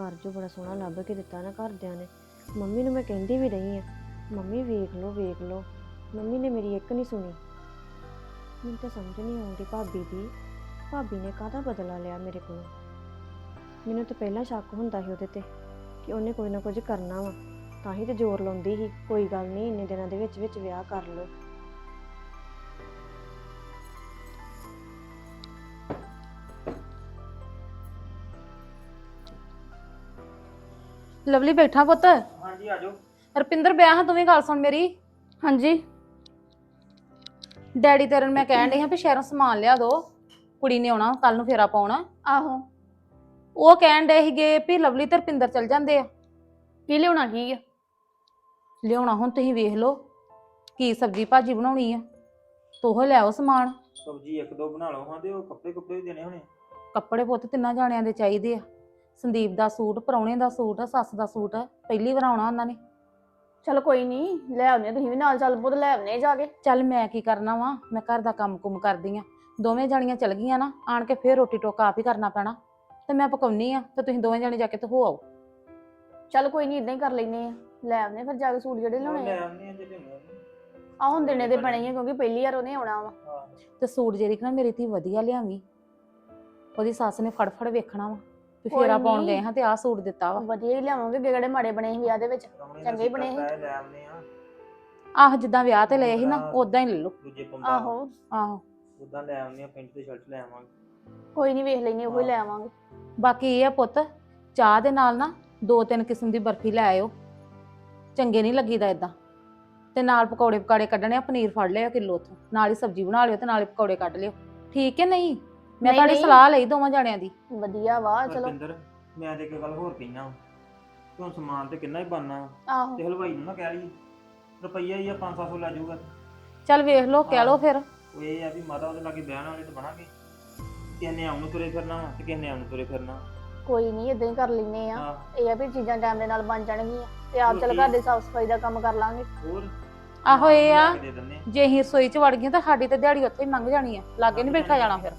ਘਰ ਜੋ ਬੜਾ ਸੋਹਣਾ ਲੱਭ ਕੇ ਦਿੱਤਾ ਨਾ ਘਰਦਿਆਂ ਨੇ। ਮੰਮੀ ਨੂੰ ਮੈਂ ਕਹਿੰਦੀ ਵੀ ਰਹੀ ਆ, ਮੰਮੀ ਵੇਖ ਲਓ ਵੇਖ ਲਓ। ਮੰਮੀ ਨੇ ਮੇਰੀ ਇੱਕ ਨਹੀਂ ਸੁਣੀ। ਮੈਨੂੰ ਤਾਂ ਸਮਝ ਨਹੀਂ ਆਉਂਦੀ ਭਾਬੀ ਦੀ। ਭਾਬੀ ਨੇ ਕਾਹਦਾ ਬਦਲਾ ਲਿਆ ਮੇਰੇ ਕੋਲ? ਮੈਨੂੰ ਤਾਂ ਪਹਿਲਾਂ ਸ਼ੱਕ ਹੁੰਦਾ ਸੀ ਉਹਦੇ ਤੇ ਕਿ ਉਹਨੇ ਕੋਈ ਨਾ ਕੁਝ ਕਰਨਾ ਵਾ। ਤਾਂ ਹੀ ਤੇ ਜ਼ੋਰ ਲਾਉਂਦੀ ਸੀ। ਕੋਈ ਗੱਲ ਨਹੀਂ ਇੰਨੇ ਦਿਨਾਂ ਦੇ ਵਿੱਚ ਵਿੱਚ ਵਿਆਹ ਕਰ ਲਓ। ਲਵਲੀ ਬੈਠਾ ਪੁੱਤ? ਹਾਂਜੀ ਆਜੋ ਰੁਪਿੰਦਰ ਬਿਆਹ ਤੂੰ ਵੀ ਗੱਲ ਸੁਣ ਮੇਰੀ। ਹਾਂਜੀ। ਡੈਡੀ ਤੇਰੇ ਨੂੰ ਮੈਂ ਕਹਿਣ ਡਈ ਹਾਂ ਵੀ ਸ਼ਹਿਰੋਂ ਸਮਾਨ ਲਿਆ ਦੋ। ਕੁੜੀ ਨੇ ਆਉਣਾ ਕੱਲ ਨੂੰ ਫੇਰਾ ਪਾਉਣਾ। ਆਹੋ। ਉਹ ਕਹਿਣ ਡਏ ਸੀਗੇ ਵੀ ਲਵਲੀ ਤੇ ਰੁਪਿੰਦਰ ਚਲ ਜਾਂਦੇ ਆ। ਕੀ ਲਿਆਉਣਾ ਕੀ ਆ? ਲਿਆਉਣਾ ਹੁਣ ਤੁਸੀਂ ਵੇਖ ਲਓ ਕੀ ਸਬਜੀ ਭਾਜੀ ਬਣਾਉਣੀ ਆ। ਤੋਹ ਲਿਆਓ ਸਮਾਨ। ਸਬਜੀ ਇੱਕ ਦੋ ਬਣਾ ਲਓ ਹਾਂ ਤੇ ਉਹ ਕੱਪੜੇ ਕੁੱਪੜੇ ਵੀ ਦੇਣੇ ਹੋਣੇ। ਕੱਪੜੇ ਪੁੱਤ ਤਿੰਨਾਂ ਜਾਣਿਆਂ ਦੇ ਚਾਹੀਦੇ ਆ। ਸੰਦੀਪ ਦਾ ਸੂਟ ਪਰੌਣੇ ਦਾ ਸੂਟ ਸੱਸ ਦਾ ਸੂਟ ਪਹਿਲੀ ਵਾਰ ਆਉਣਾ ਉਹਨਾਂ ਨੇ। ਚਲ ਕੋਈ ਨਹੀਂ ਲੈ ਆਉਨੇ ਤੁਸੀਂ ਵੀ ਨਾਲ ਚੱਲ ਪੁੱਤ ਲੈ ਆਉਨੇ ਜਾ ਕੇ। ਚੱਲ ਮੈਂ ਕੀ ਕਰਨਾ ਵਾ ਮੈਂ ਘਰ ਦਾ ਕੰਮ ਕੁਮ ਕਰਦੀ ਆ। ਦੋਵੇਂ ਜਾਣੀਆਂ ਚਲ ਗਈਆਂ ਨਾ ਆਣ ਕੇ ਫੇਰ ਰੋਟੀ ਟੋਕਾ ਆਪ ਹੀ ਕਰਨਾ ਪੈਣਾ। ਤੇ ਮੈਂ ਪਕਾਉਣੀ ਆ ਤੇ ਤੁਸੀਂ ਦੋਵੇਂ ਜਾਣੇ ਜਾ ਕੇ ਤੇ ਹੋ ਆਓ। ਚਲ ਕੋਈ ਨਹੀਂ ਇਦਾਂ ਹੀ ਕਰ ਲੈਨੇ ਆ। ਲੈ ਆਉਨੇ ਫਿਰ ਜਾ ਕੇ ਸੂਟ ਜਿਹੜੇ ਲਿਆਉਣੇ ਲੈ ਆ। ਆਉਂਦੇ ਆ ਜੇ ਹੁਣ ਦੇਣੇ ਦੇ ਬਣੇ ਹੀ ਆ। ਕਿਉਂਕਿ ਪਹਿਲੀ ਵਾਰ ਉਹਨੇ ਆਉਣਾ ਵਾ। ਹਾਂ। ਤੇ ਸੂਟ ਜਿਹੜੀ ਨਾ ਮੇਰੀ ਧੀ ਵਧੀਆ ਲਿਆਵੀਂ। ਉਹਦੀ ਸੱਸ ਨੇ ਫੜ ਫੜ ਵੇਖਣਾ ਵਾ। ਵੀ ਕੋਈ ਫੇਰਾ ਪਾਉਣ ਨੀ। ਗਏ ਹਾਂ ਤੇ ਆਹ ਸੂਟ ਦਿੱਤਾ ਵਾ। ਵਧੀਆ ਹੀ ਲਿਆਵਾਂਗੇ ਜਿਹੜੇ ਮਾੜੇ ਬਣੇ ਸੀ ਵਿਆਹ ਦੇ ਵਿੱਚ। ਚੰਗੇ ਹੀ ਬਣੇ ਸੀ। ਸਿੱਕਾ ਲੈ ਆਉਂਦੇ ਆ। ਆਹ ਜਿੱਦਾਂ ਵਿਆਹ ਤੇ ਲਏ ਸੀ ਨਾ ਉਦਾਂ ਹੀ ਲੈ ਲਓ। ਦੂਜੇ ਆਹੋ। ਆਹੋ। ਉਦਾਂ ਲੈ ਆਉਂਦੇ ਆ ਪੈਂਟ ਤੇ ਸ਼ਰਟ ਲੈ ਆਵਾਂਗੇ। ਕੋਈ ਨਹੀਂ ਵੇਖ ਲੈਨੇ ਉਹੀ ਲੈ ਆਵਾਂਗੇ। ਬਾਕੀ ਇਹ ਆ ਪੁੱਤ ਚਾਹ ਦੇ ਨਾਲ ਨਾ ਦੋ ਤਿੰਨ ਕਿਸਮ ਦੀ ਬਰਫੀ ਲੈ ਆਇਓ। ਚੰਗੇ ਨਹੀਂ ਲੱਗੀਦਾ ਇਦਾਂ ਤੇ ਨਾਲ ਪਕੌੜੇ ਪਕਾੜੇ ਕੱਢਣੇ ਆ ਪਨੀਰ ਫੜ ਲਿਓ ਕਿਲੋ ਉੱਥੋਂ। ਨਾਲ ਹੀ ਸਬਜ਼ੀ ਬਣਾ ਲਿਓ ਤੇ ਨਾਲ ਹੀ ਪਕੌੜੇ ਕੱਢ ਲਿਓ। ਠੀਕ ਹੈ ਨਹੀਂ? ਮੈਂ ਨਹੀਂ, ਤੁਹਾਡੀ ਨਹੀਂ। ਸਲਾਹ ਲਈ ਦੋਵਾਂ ਜਾਣਿਆਂ ਦੀ। ਵਧੀਆ ਵਾ ਚਲੋ। ਰਪਿੰਦਰ ਮੈਂ ਤੇ ਇੱਕ ਗੱਲ ਹੋਰ ਕਹੀਆਂ ਤੂੰ ਸਮਾਨ ਤੇ ਕਿੰਨਾ ਹੀ ਬਣਨਾ ਆਹੋ। ਤੇ ਹਲਵਾਈ ਨੂੰ ਨਾ ਕਹਿ ਲਈ ਰੁਪਈਆ ਹੀ ਆ 500 ਲੈ ਜਾਊਗਾ। ਚੱਲ ਵੇਖ ਲਓ ਕਹਿ ਲਓ ਫਿਰ। ਉਹ ਇਹ ਆ ਵੀ ਮਾਤਾ ਉਹਦੇ ਲਾਗੇ ਬਹਿਣ ਵਾਲੇ ਤੇ ਬਣਾਂਗੇ। ਕਿਸੇ ਨੇ ਆਉਣ ਨੂੰ ਤੁਰੇ ਫਿਰਨਾ ਵਾ ਤੇ ਕਿਸੇ ਨੇ ਆਉਣ ਨੂੰ ਤੁਰੇ ਫਿਰਨਾ ਕੋਈ ਨਹੀਂ ਇਦਾਂ ਹੀ ਕਰ ਲੈਨੇ ਆ। ਹਾਂ। ਇਹ ਆ ਵੀ ਚੀਜ਼ਾਂ ਟਾਈਮ ਦੇ ਨਾਲ ਬਣ ਜਾਣਗੀਆਂ। ਤੇ ਆਪ ਚੱਲ ਘਰ ਦੇ ਸਾਫ਼ ਸਫ਼ਾਈ ਦਾ ਕੰਮ ਕਰ ਲਾਂਗੇ। ਹੋਰ? ਆਹੋ ਇਹ ਆ ਕੇ ਦੇ। ਜੇ ਅਸੀਂ ਰਸੋਈ 'ਚ ਵੜ ਗਏ ਤਾਂ ਸਾਡੀ ਤੇ ਦਿਹਾੜੀ ਉੱਥੇ ਹੀ ਲੰਘ ਜਾਣੀ ਆ। ਲਾਗੇ ਨਹੀਂ ਬੈਠਾ ਜਾਣਾ ਫਿਰ।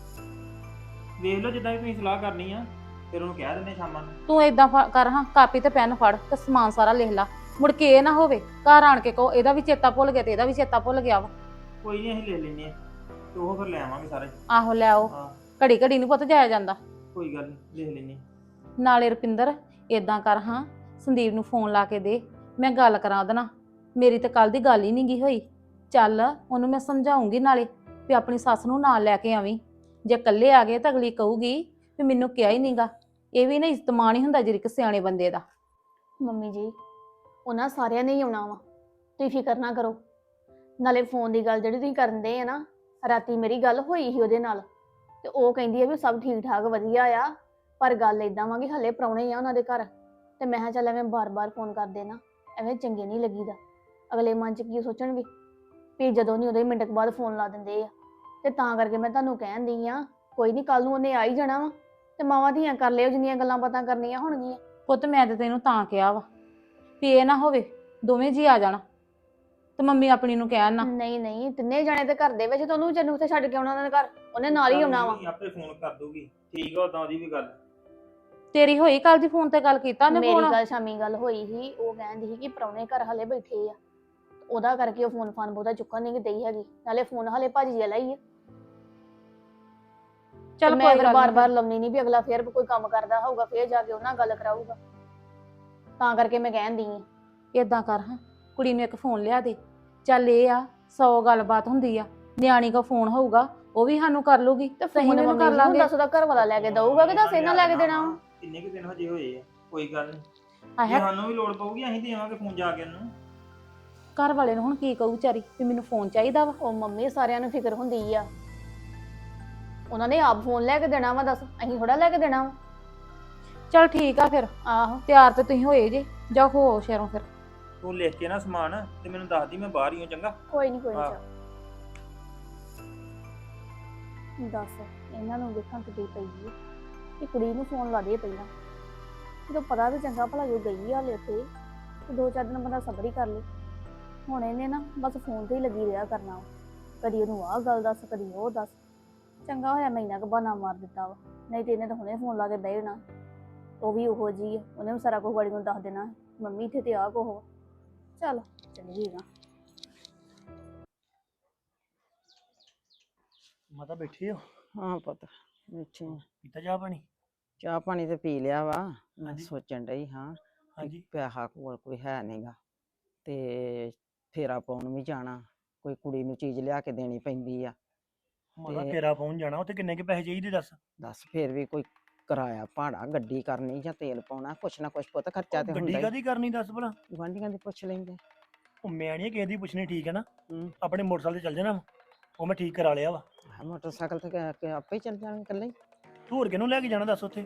ਵੇਖ ਲਓ ਜਿੱਦਾਂ ਵੀ ਤੁਸੀਂ ਸਲਾਹ ਕਰਨੀ ਆ ਫਿਰ ਉਹਨੂੰ ਕਹਿ ਦਿੰਦੇ ਸ਼ਾਮਾਂ ਨੂੰ। ਤੂੰ ਏਦਾਂ ਫ- ਕਰ ਹਾਂ ਕਾਪੀ ਤੇ ਪੈਨ ਫੜ ਤੇ ਸਮਾਨ ਸਾਰਾ ਲਿਖ ਲਾ। ਮੁੜ ਕੇ ਇਹ ਨਾ ਹੋਵੇ ਘਰ ਆਣ ਕੇ ਕਹੋ ਇਹਦਾ ਵੀ ਚੇਤਾ ਭੁੱਲ ਗਿਆ ਤੇ ਇਹਦਾ ਵੀ ਚੇਤਾ ਭੁੱਲ ਗਿਆ ਵਾ। ਕੋਈ ਨਹੀਂ ਅਸੀਂ ਲੈ ਲੈਨੇ ਆ। ਤੇ ਉਹ ਫਿਰ ਲੈ ਆਵਾਂਗੇ ਸਾਰੇ। ਆਹੋ ਲੈ ਆਓ। ਹਾਂ। ਘੜੀ ਘੜੀ ਨਹੀਂ ਪੁੱਤ ਜਾਇਆ ਜਾਂਦਾ। ਕੋਈ ਗੱਲ ਨਹੀਂ ਲਿਖ ਲੈਨੇ ਆ। ਨਾਲੇ ਰੁਪਿੰਦਰ, ਏਦਾਂ ਕਰ ਹਾਂ, ਸੰਦੀਪ ਨੂੰ ਫੋਨ ਲਾ ਕੇ ਦੇ, ਮੈਂ ਗੱਲ ਕਰਾਂ ਉਹਦੇ ਨਾਲ। ਮੇਰੀ ਤਾਂ ਕੱਲ ਦੀ ਗੱਲ ਹੀ ਨਹੀਂ ਗਈ ਹੋਈ। ਚੱਲ, ਉਹਨੂੰ ਮੈਂ ਸਮਝਾਉਂਗੀ ਨਾਲੇ ਵੀ ਆਪਣੀ ਸੱਸ ਨੂੰ ਨਾਲ ਲੈ ਕੇ ਆਵੀਂ। ਜੇ ਇਕੱਲੇ ਆ ਗਏ ਤਾਂ ਅਗਲੀ ਕਹੂਗੀ ਵੀ ਮੈਨੂੰ ਕਿਹਾ ਹੀ ਨਹੀਂਗਾ ਇਹ ਵੀ ਨਾ ਇਸਤਮਾਨ ਹੀ ਹੁੰਦਾ ਜਿਹੜੀ ਕਿ ਸਿਆਣੇ ਬੰਦੇ ਦਾ। ਮੰਮੀ ਜੀ, ਉਹਨਾਂ ਸਾਰਿਆਂ ਨੇ ਹੀ ਆਉਣਾ ਵਾ। ਤੁਸੀਂ ਫਿਕਰ ਨਾ ਕਰੋ। ਨਾਲੇ ਫੋਨ ਦੀ ਗੱਲ ਜਿਹੜੀ ਤੁਸੀਂ ਕਰਦੇ ਆ ਨਾ, ਰਾਤੀ ਮੇਰੀ ਗੱਲ ਹੋਈ ਸੀ ਉਹਦੇ ਨਾਲ। ਤੇ ਉਹ ਕਹਿੰਦੀ ਆ ਵੀ ਸਭ ਠੀਕ ਠਾਕ ਵਧੀਆ ਆ। ਪਰ ਗੱਲ ਇਦਾਂ ਵਾ ਕਿ ਹਲੇ ਪ੍ਰਾਹੁਣੇ ਆ ਉਹਨਾਂ ਦੇ ਘਰ। ਤੇ ਮੈਂ ਕਿਹਾ ਚੱਲ ਐਵੇਂ ਬਾਰ-ਬਾਰ ਫੋਨ ਕਰ ਦੇਣਾ। ਐਵੇਂ ਚੰਗੇ ਨਹੀਂ ਲੱਗੀਦਾ। ਅਗਲੇ ਮਨ ਚ ਕੀ ਸੋਚਣਗੇ? ਵੀ ਜਦੋਂ ਨਹੀਂ ਉਹਦੇ ਮਿੰਟ ਕੁ ਬਾਅਦ ਫੋਨ ਲਾ ਦਿੰਦੇ ਆ। ਤੇ ਤਾਂ ਕਰਕੇ ਮੈਂ ਤੁਹਾਨੂੰ ਕਹਿਣ ਦੀ ਆ ਕੋਈ ਨਹੀਂ ਕੱਲ ਨੂੰ ਉਹਨੇ ਆ ਹੀ ਜਾਣਾ ਵਾ। ਤੇ ਮਾਵਾਂ ਧੀਆਂ ਕਰ ਲਿਓ ਜਿੰਨੀਆਂ ਗੱਲਾਂ ਬਾਤਾਂ ਕਰਨੀਆਂ ਹੋਣਗੀਆਂ। ਪੁੱਤ ਮੈਂ ਤੇ ਤੈਨੂੰ ਤਾਂ ਕਿਹਾ ਵਾ ਵੀ ਇਹ ਨਾ ਹੋਵੇ ਦੋਵੇਂ ਜੀ ਆ ਜਾਣਾ। ਤੇ ਮੰਮੀ ਆਪਣੀ ਨੂੰ ਕਹਿਣ ਨਾ। ਨਹੀਂ ਨਹੀਂ ਤਿੰਨੇ ਜਾਣੇ ਤੇ ਘਰ ਦੇ ਵਿੱਚ ਤੇ ਉਹਨੂੰ ਜਨੂੰ ਉੱਥੇ ਛੱਡ ਕੇ ਆਉਣਾ ਉਹਨਾਂ ਦੇ ਘਰ। ਉਹਨੇ ਨਾਲ ਹੀ ਆਉਣਾ ਵਾ। ਆਪੇ ਫੋਨ ਕਰ ਦੂਗੀ ਠੀਕ ਆ ਉਦਾਂ ਦੀ ਵੀ ਗੱਲ। ਤੇਰੀ ਹੋਈ ਕੱਲ ਦੀ ਫੋਨ ਤੇ ਗੱਲ ਕੀਤਾ ਉਹਨੇ ਮੇਰੀ ਫੋਨ? ਗੱਲ ਸ਼ਾਮੀ ਗੱਲ ਹੋਈ ਸੀ ਉਹ ਕਹਿੰਦੀ ਸੀ ਕਿ ਪ੍ਰਾਹੁਣੇ ਘਰ ਹਲੇ ਬੈਠੇ ਆ। ਉਹਦਾ ਕਰਕੇ ਉਹ ਫੋਨ ਫਾਨ ਬਹੁਤਾ ਚੁੱਕਣ ਨਹੀਂ ਦਈ ਹੈਗੀ ਨਾਲੇ ਫੋਨ ਹਲੇ ਭਾਜੀ ਵਾਲਾ ਹੀ ਆ। ਚੱਲ ਮੈਂ ਕੋਈ ਫਿਰ ਗੱਲ ਬਾਰ-ਬਾਰ ਲਾਉਣੀ ਨਹੀਂ ਵੀ ਅਗਲਾ ਫੇਰ ਕੋਈ ਕੰਮ ਕਰਦਾ ਹੋਊਗਾ ਫੇਰ ਜਾ ਕੇ ਉਹਨਾਂ ਨਾਲ ਗੱਲ ਕਰਾਊਗਾ। ਤਾਂ ਕਰਕੇ ਮੈਂ ਕਹਿੰਦੀ ਆ। ਇਦਾਂ ਕਰ ਹਾਂ ਕੁੜੀ ਨੂੰ ਇੱਕ ਫੋਨ ਲਿਆ ਦੇ। ਚੱਲ ਇਹ ਆ 100 ਗੱਲਬਾਤ ਹੁੰਦੀ ਆ। ਨਿਆਣੀ ਕੋ ਫੋਨ ਹੋਊਗਾ ਉਹ ਵੀ ਸਾਨੂੰ ਕਰ ਲੂਗੀ ਤੇ ਫੋਨ ਮੰਮੀ ਕਰ ਨੂੰ ਲਾਂਗੇ ਦੱਸ ਉਹਦਾ ਘਰ ਵਾਲਾ ਲੈ ਕੇ ਦਊਗਾ ਕਿ ਦੱਸ ਇਹਨਾਂ ਲੈ ਕੇ ਦੇਣਾ ਵਾ? ਕਿੰਨੇ ਕੁ ਦਿਨ ਹਜੇ ਹੋਏ ਆ? ਕੋਈ ਗੱਲ ਨਹੀਂ ਜੇ ਆਹ ਸਾਨੂੰ ਵੀ ਲੋੜ ਪਊਗੀ ਅਸੀਂ ਦੇਵਾਂਗੇ ਫੋਨ ਜਾ ਕੇ ਉਹਨੂੰ। ਘਰ ਵਾਲੇ ਨੂੰ ਹੁਣ ਕੀ ਕਹੂ ਵਿਚਾਰੀ ਵੀ ਮੈਨੂੰ ਫੋਨ ਚਾਹੀਦਾ ਵਾ। ਉਹ ਮੰਮੀ ਸਾਰਿਆਂ ਨੂੰ ਫਿਕਰ ਹੁੰਦੀ ਆ। ਉਹਨਾਂ ਨੇ ਆਪ ਫੋਨ ਲੈ ਕੇ ਦੇਣਾ ਵਾ ਦੱਸ। ਅਸੀਂ ਥੋੜਾ ਲੈ ਕੇ ਦੇਣਾ ਵਾ। ਚੱਲ ਠੀਕ ਆ ਫਿਰ। ਆਹੋ ਤਿਆਰ ਤੇ ਤੁਸੀਂ ਹੋਏ ਜੇ। ਜਾ ਹੋ ਸ਼ਹਿਰੋਂ ਫਿਰ। ਤੂੰ ਲਿਖ ਕੇ ਨਾ ਸਮਾਨ ਤੇ ਮੈਨੂੰ ਦੱਸ ਦੀ ਮੈਂ ਬਾਹਰ ਹੀ ਹਾਂ ਚੰਗਾ? ਕੋਈ ਨਹੀਂ ਕੋਈ। ਨਹੀਂ ਦੱਸ ਇਹਨਾਂ ਨੂੰ ਵੇਖਣ ਤੇ ਪਈ ਹੈ ਕਿ ਕੁੜੀ ਨੂੰ ਫੋਨ ਲਾ ਦੇ ਪਹਿਲਾਂ। ਜਦੋਂ ਪਤਾ ਵੀ ਚੰਗਾ ਭਲਾ ਜੋ ਗਈ ਆ ਲੈ ਤੇ ਤੇ ਦੋ ਚਾਰ ਦਿਨ ਬੰਦਾ ਸਬਰ ਹੀ ਕਰ ਲੇ। ਹੁਣ ਇਹਨੇ ਨਾ ਬਸ ਫੋਨ ਤੇ ਹੀ ਲੱਗੀ ਰਿਹਾ ਕਰਨਾ। ਕਦੀ ਉਹਨੂੰ ਆਹ ਗੱਲ ਦੱਸ ਕਦੀ ਉਹ ਦੱਸ। ਚੰਗਾ ਹੋਇਆ ਮਹੀਨਾ ਕੁ ਬਹਾਨਾ ਮਾਰ ਦਿੱਤਾ ਵਾ। ਨਹੀਂ ਤੇ ਇਹਨੇ ਤਾਂ ਹੁਣੇ ਫੋਨ ਲਾ ਕੇ ਬਹਿ ਜਾਣਾ। ਉਹ ਵੀ ਉਹੋ ਜੀ ਆ। ਉਹਨੇ ਵੀ ਸਾਰਾ ਕੁਝ ਗਾੜੀ ਨੂੰ ਦੱਸ ਦੇਣਾ। ਮੰਮੀ ਇੱਥੇ ਤੇ ਆ ਕੋਹ ਚੱਲ ਚੱਲੀਏ ਨਾ। ਮਾਤਾ ਬੈਠੀ ਹੋ ਹਾਂ ਪੁੱਤ। ਪੀਤਾ ਚਾਹ ਪਾਣੀ? ਚਾਹ ਪਾਣੀ ਤੇ ਪੀ ਲਿਆ ਵਾ ਮੈਂ ਹਾਂਜੀ। ਸੋਚਣ ਡਈ ਹਾਂ ਕਿ ਹਾਂਜੀ। ਪੈਸਾ ਕੋਲ ਕੋਈ ਹੈ ਨਹੀਂਗਾ ਤੇ ਫੇਰਾ ਪਾਉਣ ਵੀ ਜਾਣਾ ਕੋਈ ਕੁੜੀ ਨੂੰ ਚੀਜ਼ ਲਿਆ ਕੇ ਦੇਣੀ ਪੈਂਦੀ ਆ। ਮਾਤਾ ਤੇ- ਫੇਰਾ ਪਹੁੰਚ ਜਾਣਾ ਉੱਥੇ ਕਿੰਨੇ ਕੇ ਪੈਸੇ ਚਾਹੀਦੇ ਦੱਸ? ਦੱਸ ਫੇਰ ਵੀ ਕੋਈ ਕਿਰਾਇਆ ਭਾੜਾ ਗੱਡੀ ਕਰਨੀ ਜਾਂ ਤੇਲ ਪਾਉਣਾ ਕੁਛ ਨਾ ਕੁਛ ਪੁੱਤ ਖਰਚਾ ਤੇ ਗੱਡੀ ਹੁੰਦਾ ਕਾਦੀ ਕਰਨੀ ਦੱਸ ਭਲਾ? ਹੀ ਗੁਆਂਢੀਆਂ ਦੀ ਪੁੱਛ ਲੈਂਦੇ। ਉਹ ਮੈਂ ਨਹੀਂ ਕਿਸੇ ਦੀ ਪੁੱਛਣੀ ਠੀਕ ਹੈ ਨਾ? ਹੂੰ। ਆਪਣੇ ਮੋਟਰਸਾਈਕਲ ਤੇ ਚੱਲ ਜਾਣਾ ਵਾ। ਉਹ ਮੈਂ ਠੀਕ ਕਰਾ ਲਿਆ ਵਾ। ਮੋਟਰਸਾਈਕਲ ਤੇ ਕਿ- ਕਿ ਆਪੇ ਹੀ ਚੱਲ ਜਾਣਗੇ ਇਕੱਲੇ ਹੀ। ਤੂੰ ਹੋਰ ਕਿਹਨੂੰ ਲੈ ਕੇ ਜਾਣਾ ਦੱਸ ਉੱਥੇ?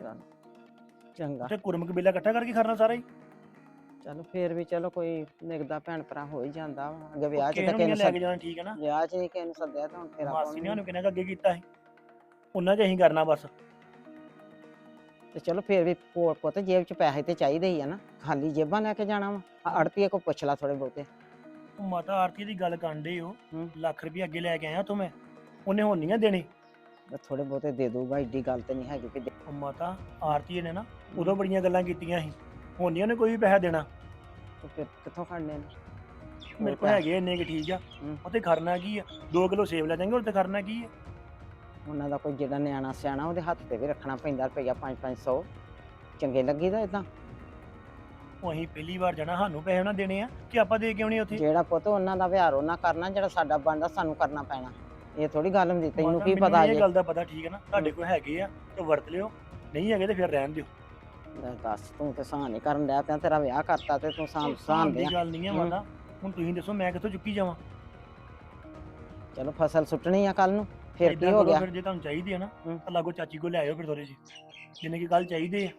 ਚੰਗਾ। ਉੱਥੇ ਕੁਰਮ ਕਬੀਲਾ ਇਕੱਠਾ ਕਰਕੇ ਖੜਨਾ ਸਾਰਾ ਹੀ? ਚਲੋ ਫੇਰ ਵੀ ਚਲੋ ਕੋਈ ਨਿਗਦਾ ਭੈਣ ਭਰਾ ਹੋ ਹੀ ਜਾਂਦਾ ਵਾ। ਅੱਗੇ ਵਿਆਹ ਚ ਤਾਂ ਨੂੰ ਕਿਸੇ ਨਹੀਂ ਨੂੰ ਲੈ ਕੇ ਜਾਣਾ ਠੀਕ ਹੈ ਨਾ? ਵਿਆਹ ਚ ਨਹੀਂ ਕਿਸੇ ਨੂੰ ਸੱਦਿਆ ਤਾਂ ਹੁਣ ਫੇਰਾ ਮਾਸੀ ਨੇ ਉਹਨੂੰ ਕਿੰਨਾ ਕੁ ਅੱਗੇ ਕੀਤਾ ਸੀ? ਉਹਨਾਂ 'ਚ ਅਸੀਂ ਕਰਨਾ ਬਸ। ਤੇ ਚਲੋ ਫੇਰ ਵੀ ਕੋਲ ਪੁੱਤ ਜੇਬ ਚ ਪੈਸੇ ਤੇ ਚਾਹੀਦੇ ਹੀ ਆ ਨਾ। ਖਾਲੀ ਜੇਬਾਂ ਲੈ ਕੇ ਜਾਣਾ ਵਾ। ਅੜਤੀਏ ਕੋ ਪੁੱਛ ਲਾ ਥੋੜੇ ਬਹੁਤੇ। ਉਹ ਮਾਤਾ ਆਰਤੀ ਦੀ ਗੱਲ ਕਰਨ ਦੇ ਹੋ ਹੂੰ। ਲੱਖ ਰੁਪਏ ਅੱਗੇ ਲੈ ਕੇ ਆਇਆ ਤੂੰ ਮੈਂ। ਉਹਨੇ ਹੁਣ ਨਹੀਂ ਦੇਣੇ। ਥੋੜੇ ਬਹੁਤੇ ਦੇ ਦੂਗਾ ਏਡੀ ਗੱਲ ਤੇ ਨਹੀਂ ਹੈਗੀ ਕਿ ਦੇ- ਉਹ ਮਾਤਾ ਆਰਤੀ ਨੇ ਨਾ ਉਦੋਂ ਬੜੀਆਂ ਗੱਲਾਂ ਕੀਤੀਆਂ ਸੀ। ਹੁਣ ਨਹੀਂ ਉਹਨੇ ਕੋਈ ਵੀ ਪੈਸਾ ਦੇਣਾ। ਤੇ ਫਿਰ ਕਿੱਥੋਂ ਖੜਨੇ ਨੇ? ਮੇਰੇ ਕੋਲ ਹੈਗੇ ਇੰਨੇ ਕਿ ਠੀਕ ਆ। ਹੂੰ। ਖਰਨਾ ਕੀ ਆ? 2 ਕਿਲੋ ਸੇਬ ਲੈ ਜਾਵਾਂਗੇ ਉਹ ਤੇ ਖਰਨਾ ਕੀ ਆ? ਉਹਨਾਂ ਦਾ ਕੋਈ ਜਿਹੜਾ ਨਿਆਣਾ ਸਿਆਣਾ ਉਹਦੇ ਹੱਥ ਤੇ ਵੀ ਰੱਖਣਾ ਪੈਂਦਾ ਰੁਪਈਆ 5-500 ਚੰਗੇ ਲੱਗੀਦਾ ਇਦਾਂ ਉਹ ਅਸੀਂ ਪਹਿਲੀ ਵਾਰ ਜਾਣਾ ਸਾਨੂੰ ਪੈਸੇ ਉਹਨਾਂ ਦੇਣੇ ਆ ਕਿ ਆਪਾਂ ਦੇ ਕੇ ਆਉਣੇ ਉੱਥੇ? ਜਿਹੜਾ ਪੁੱਤ ਉਹਨਾਂ ਦਾ ਵਿਹਾਰ ਉਹਨਾਂ ਕਰਨਾ ਜਿਹੜਾ ਸਾਡਾ ਬਣਦਾ ਸਾਨੂੰ ਕਰਨਾ ਪੈਣਾ। ਇਹ ਥੋੜੀ ਗੱਲ ਹੁੰਦੀ ਤੈਨੂੰ ਮਾਤਾ, ਕੀ ਮੈਨੂੰ ਪਤਾ ਇਹ ਜੇ। ਗੱਲ ਦਾ ਪਤਾ ਠੀਕ ਹੈ ਨਾ ਤੁਹਾਡੇ ਕੋਲ ਹੈਗੇ ਆ ਤੇ ਵਰਤ ਲਿਓ ਨਹੀਂ ਹੈਗੇ ਤੇ ਫਿਰ ਰਹਿਣ ਦਿਓ। ਲੈ ਦੱਸ ਤੂੰ ਤੇ ਸਾਂ ਨਹੀਂ ਕਰਨ ਡਿਆ ਪਿਆ ਤੇਰਾ ਵਿਆਹ ਕਰਤਾ ਤੇ ਤੂੰ ਸਾਂ ਸਾਂ ਦੇ ਗੱਲ ਨਹੀਂ ਹੈ ਹੂੰ। ਮਾਤਾ ਹੁਣ ਤੁਸੀਂ ਦੱਸੋ ਮੈਂ ਕਿੱਥੋਂ ਚੁੱਕੀ ਜਾਵਾਂ? ਚਲੋ ਫਸਲ ਸੁੱਟਣੀ ਆ ਕੱਲ ਨੂੰ ਫਿਰ ਕੀ ਏਦਾਂ ਹੋ ਕਰੋ ਗਿਆ? ਫਿਰ ਜੇ ਤੁਹਾਨੂੰ ਚਾਹੀਦੀ ਹੈ ਨਾ ਹੂੰ। ਤਾਂ ਲਾਗੋ ਚਾਚੀ ਕੋਲ ਲੈ ਆਇਓ ਫਿਰ ਥੋੜੇ ਜਿਹੇ ਜਿੰਨੇ ਕੀ ਗੱਲ ਚਾਹੀਦੇ ਆ।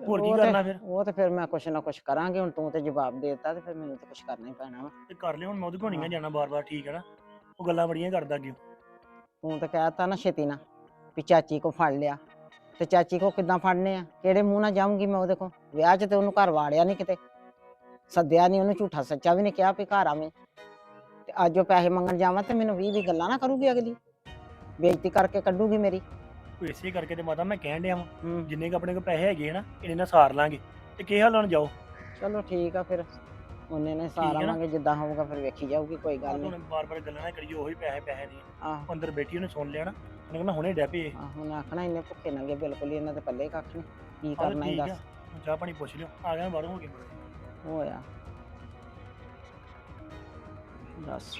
ਹੋਰ ਕੀ ਉਹ ਤੇ- ਕਰਨਾ ਫਿਰ? ਉਹ ਤੇ ਫਿਰ ਮੈਂ ਕੁਛ ਨਾ ਕੁਛ ਕਰਾਂਗੇ ਹੁਣ ਤੂੰ ਤੇ ਜਵਾਬ ਦੇ ਦਿੱਤਾ ਤੇ ਫਿਰ ਮੈਨੂੰ ਤੇ ਕੁਛ ਕਰਨਾ ਹੀ ਪੈਣਾ ਵਾ। ਤੇ ਕਰ ਲਿਓ ਹੁਣ ਮੈਂ ਉਹਦੇ ਕੋਲ ਨਹੀਂ ਹਾਂ। ਜਾਣਾ ਬਾਰ-ਬਾਰ ਠੀਕ ਹੈ ਨਾ? ਉਹ ਗੱਲਾਂ ਬੜੀਆਂ ਕਰਦਾ ਅੱਗੇ। ਤੂੰ ਤਾਂ ਕਹਿਤਾ ਨਾ ਛੇਤੀ ਨਾ ਵੀ ਚਾਚੀ ਕੋ ਫੜ ਲਿਆ। ਤੇ ਚਾਚੀ ਕੋ ਕਿੱਦਾਂ ਫੜਨੇ ਆ? ਕਿਹੜੇ ਮੂੰਹ ਨਾਲ ਜਾਊਂਗੀ ਮੈਂ ਉਹਦੇ ਕੋ ਵਿਆਹ 'ਚ ਤੇ ਉਹਨੂੰ ਘਰ ਵਾੜਿਆ ਨਹੀਂ ਕਿਤੇ। ਸੱਦਿਆ ਨਹੀਂ ਉਹਨੂੰ ਝੂਠਾ ਸੱਚਾ ਵੀ ਨਹੀਂ ਕਿਹਾ ਵੀ ਘਰ ਆਵੇਂ। ਤੇ ਅੱਜ ਉਹ ਪੈਸੇ ਮੰਗਣ ਜਾਵਾਂ ਤੇ ਮੈਨੂੰ 20 20 ਗੱਲਾਂ ਨਾ ਕਰੂਗੀ ਅਗਲੀ। ਬੇਇੱਜ਼ਤੀ ਕਰਕੇ ਕੱਢੂਗੀ ਮੇਰੀ। ਉਹ ਇਸੇ ਕਰਕੇ ਤੇ ਮਾਤਾ ਮੈਂ ਕਹਿਣ ਡਿਆ ਵਾਂ ਹੂੰ। ਜਿੰਨੇ ਕ ਆਪਣੇ ਕੋਲ ਪੈਸੇ ਹੈਗੇ ਆ ਨਾ ਇਹਨੇ ਨਾਲ ਸਾਰ ਲਾਂਗੇ। ਤੇ ਕਿਹ ਹਾਲ ਜਾਓ। ਚਲੋ ਠੀਕ ਆ ਫਿਰ। ਉਹਨੇ ਨੇ ਸਾਰਾ ਹੈ ਨਾ? ਮੰਗੇ ਜਿੱਦਾਂ ਹੋਊਗਾ ਫਿਰ ਵੇਖੀ ਜਾਊਗੀ ਕੋਈ ਗੱਲ ਨਹੀਂ ਹੁਣ ਬਾਰ-ਬਾਰ ਗੱਲਾਂ ਨਾ ਕਰੀਓ ਉਹੀ ਪੈਸੇ ਪੈਸੇ ਨਹੀਂ ਆਹ। ਅੰਦਰ ਬੈਠੀ ਉਹਨੇ ਸੁਣ ਲਿਆ ਨਾ। ਉਹਨੇ ਕਹਿੰਦਾ ਹੁਣੇ ਡੈ ਪਏ ਆਹ ਹੁਣ ਆਖਣਾ ਇਹਨੇ ਭੁੱਖੇ ਨੰਗੇ ਬਿਲਕੁਲ ਹੀ ਇਹਨਾਂ ਦੇ ਪੱਲੇ ਕੱਖ ਨਹੀਂ ਕੀ ਕਰਨਾ ਹੀ ਠੀਕ ਦੱਸ। ਚਾਹ ਪਾਣੀ ਪੁੱਛ ਲਿਓ। ਆ ਗਿਆ ਬਾਹਰੋਂ ਹੋ ਕੇ। ਹੋਇਆ। ਦੱਸ।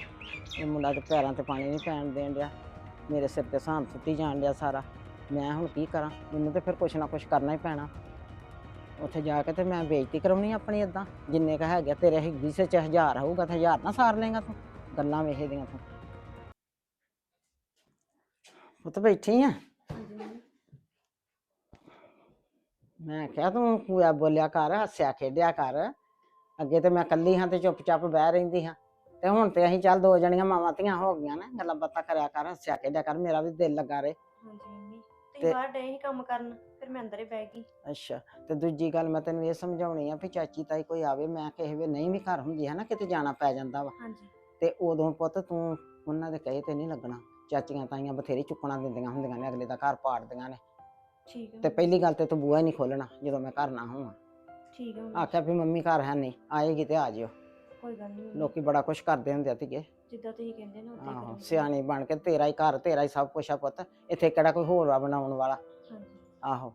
ਇਹ ਮੁੰਡਾ ਤੇ ਪੈਰਾਂ ਤੇ ਪਾਣੀ ਨਹੀਂ ਪੈਣ ਦੇਣ ਡਿਆ। ਮੇਰੇ ਸਿਰ ਤੇ ਸਾਂਭ ਸੁੱਟੀ ਜਾਣ ਡਿਆ ਸਾਰਾ। ਮੈਂ ਹੁਣ ਕੀ ਕਰਾਂ? ਮੈਨੂੰ ਤੇ ਫਿਰ ਕੁਛ ਨਾ ਕੁਛ ਕਰਨਾ ਹੀ ਪੈਣਾ। ਉੱਥੇ ਜਾ ਕੇ ਤੇ ਮੈਂ ਬੇਇੱਜ਼ਤੀ ਕਰਾਉਣੀ ਆਪਣੀ ਇਦਾਂ ਜਿੰਨੇ ਕ ਹੈਗੇ ਤੇਰੇ ਹਿੱਸੇ ਚ ਹਜ਼ਾਰ ਹੋਊਗਾ ਤੇ ਹਜ਼ਾਰ ਨਾ ਸਾਰ ਲੇਗਾ ਤੂੰ। ਗੱਲਾਂ ਵੇਖੇ ਦੀਆਂ ਤੂੰ। ਪੁੱਤ ਬੈਠੀ ਆ। ਮੈਂ ਕਿਹਾ ਤੂੰ ਪੂਆ ਬੋਲਿਆ ਕਰ ਹੱਸਿਆ ਖੇਡਿਆ ਕਰ। ਅੱਗੇ ਤੇ ਮੈਂ ਇਕੱਲੀ ਹਾਂ ਤੇ ਚੁੱਪਚਾਪ ਬਹਿ ਰਹਿੰਦੀ ਹਾਂ। ਤੇ ਹੁਣ ਤੇ ਅਸੀਂ ਚੱਲ ਦੋ ਜਣੀਆਂ ਮਾਵਾਂ ਧੀਆਂ ਹੋ ਗਈਆਂ ਨੇ ਗੱਲਾਂ ਬਾਤਾਂ ਕਰਿਆ ਕਰ ਹੱਸਿਆ ਖੇਡਿਆ ਕਰ ਮੇਰਾ ਵੀ ਦਿਲ ਲੱਗਾ ਰਹੇ। ਹਾਂਜੀ ਮੰਮੀ ਤੇ- ਬਾਹਰ ਡੇ ਹੀ ਕੰਮ ਕਰਨ? ਫਿਰ ਮੈਂ ਅੰਦਰ ਹੀ ਬਹਿ ਗਈ। ਅੱਛਾ ਤੇ ਦੂਜੀ ਗੱਲ ਮੈਂ ਤੈਨੂੰ ਇਹ ਸਮਝਾਉਣੀ ਆ ਵੀ ਚਾਚੀ ਤਾਈ ਕੋਈ ਆਵੇ ਮੈਂ ਕਿਸੇ ਵੇ ਨਹੀਂ ਵੀ ਘਰ ਹੁੰਦੀ ਹੈ ਨਾ ਕਿਤੇ ਜਾਣਾ ਪੈ ਜਾਂਦਾ ਵਾ। ਹਾਂਜੀ। ਤੇ ਉਦੋਂ ਪੁੱਤ ਤੂੰ ਉਹਨਾਂ ਦੇ ਕਹੇ ਤੇ ਨਹੀਂ ਲੱਗਣਾ ਚਾਚੀਆਂ ਤਾਈਆਂ ਬਥੇਰੀ ਚੁੱਕਣਾ ਦਿੰਦੀਆਂ ਹੁੰਦੀਆਂ ਨੇ ਅਗਲੇ ਦਾ ਘਰ ਪਾੜਦੀਆਂ ਨੇ। ਠੀਕ ਹੈ ਤੇ ਪਹਿਲੀ ਗੱਲ ਤੇ ਤੂੰ ਬੂਹਾ ਹੀ ਨਹੀਂ ਖੋਲਣਾ ਜਦੋਂ ਮੈਂ ਘਰ ਨਾ ਹੋਵਾਂ। ਠੀਕ ਹੈ ਮੰਮੀ, ਆਖਿਆ ਵੀ ਮੰਮੀ ਘਰ ਹੈ ਨਹੀਂ ਆਏਗੀ ਤੇ ਆ ਜਿਓ। ਕੋਈ ਗੱਲ ਨਹੀਂ। ਲੋਕੀ ਬੜਾ ਕੁਛ ਕਰਦੇ ਹੁੰਦੇ ਆ ਧੀਏ। ਜਿੱਦਾਂ ਤੁਸੀਂ ਕਹਿੰਦੇ ਨਾ ਉਦਾਂ ਹੀ ਆਹੋ ਕਰਾਂਗੇ। ਸਿਆਣੀ ਬਣ ਕੇ ਤੇਰਾ ਹੀ ਘਰ ਤੇਰਾ ਹੀ ਸਭ ਕੁਛ ਆ ਪੁੱਤ। ਇੱਥੇ ਕਿਹੜਾ ਕੋਈ ਹੋਰ ਆ ਬਣਾਉਣ ਵਾਲਾ? ਆਹੋ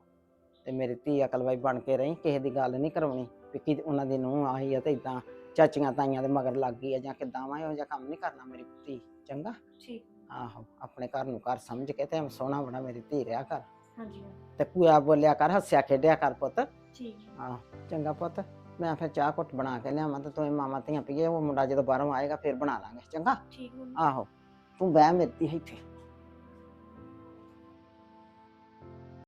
ਤੇ ਮੇਰੀ ਧੀ ਅਕਲਵਾਈ ਬਣ ਕੇ ਰਹੀ ਕਿਸੇ ਦੀ ਗੱਲ ਨਹੀਂ ਕਰਾਉਣੀ ਵੀ ਕਿ ਉਹਨਾਂ ਦੀ ਨੂੰਹ ਆਈ ਆ ਤੇ ਇਦਾਂ ਚਾਚੀਆਂ ਤਾਈਆਂ ਦੇ ਮਗਰ ਲੱਗ ਗਈ ਆ ਜਾਂ ਕਿਦਾਂ ਵਾ ਇਹੋ ਜਿਹਾ ਕੰਮ ਨਹੀਂ ਕਰਨਾ ਮੇਰੀ ਧੀ ਚੰਗਾ? ਠੀਕ। ਆਹੋ ਆਪਣੇ ਘਰ ਨੂੰ ਘਰ ਸਮਝ ਕੇ ਤੇ ਸੋਹਣਾ ਬਣਾ ਮੇਰੀ ਧੀ ਰਿਆ ਕਰ। ਹਾਂਜੀ ਤੇ ਕੁਆ ਬੋਲਿਆ ਕਰ ਹੱਸਿਆ ਖੇਡਿਆ ਕਰ ਪੁੱਤ। ਠੀਕ। ਆਹੋ ਚੰਗਾ ਪੁੱਤ ਮੈਂ ਫਿਰ ਚਾਹ ਘੁੱਟ ਬਣਾ ਕੇ ਲਿਆਵਾਂ ਤੇ ਤੂੰ ਮਾਮਾ ਧੀਆਂ ਪੀਏ ਉਹ ਮੁੰਡਾ ਜਦੋਂ ਬਾਹਰੋਂ ਆਏਗਾ ਫਿਰ ਬਣਾ ਲਾਂਗੇ ਚੰਗਾ? ਠੀਕ ਆਹੋ ਤੂੰ ਬਹਿ ਮੇਰੀ ਧੀ ਇੱਥੇ।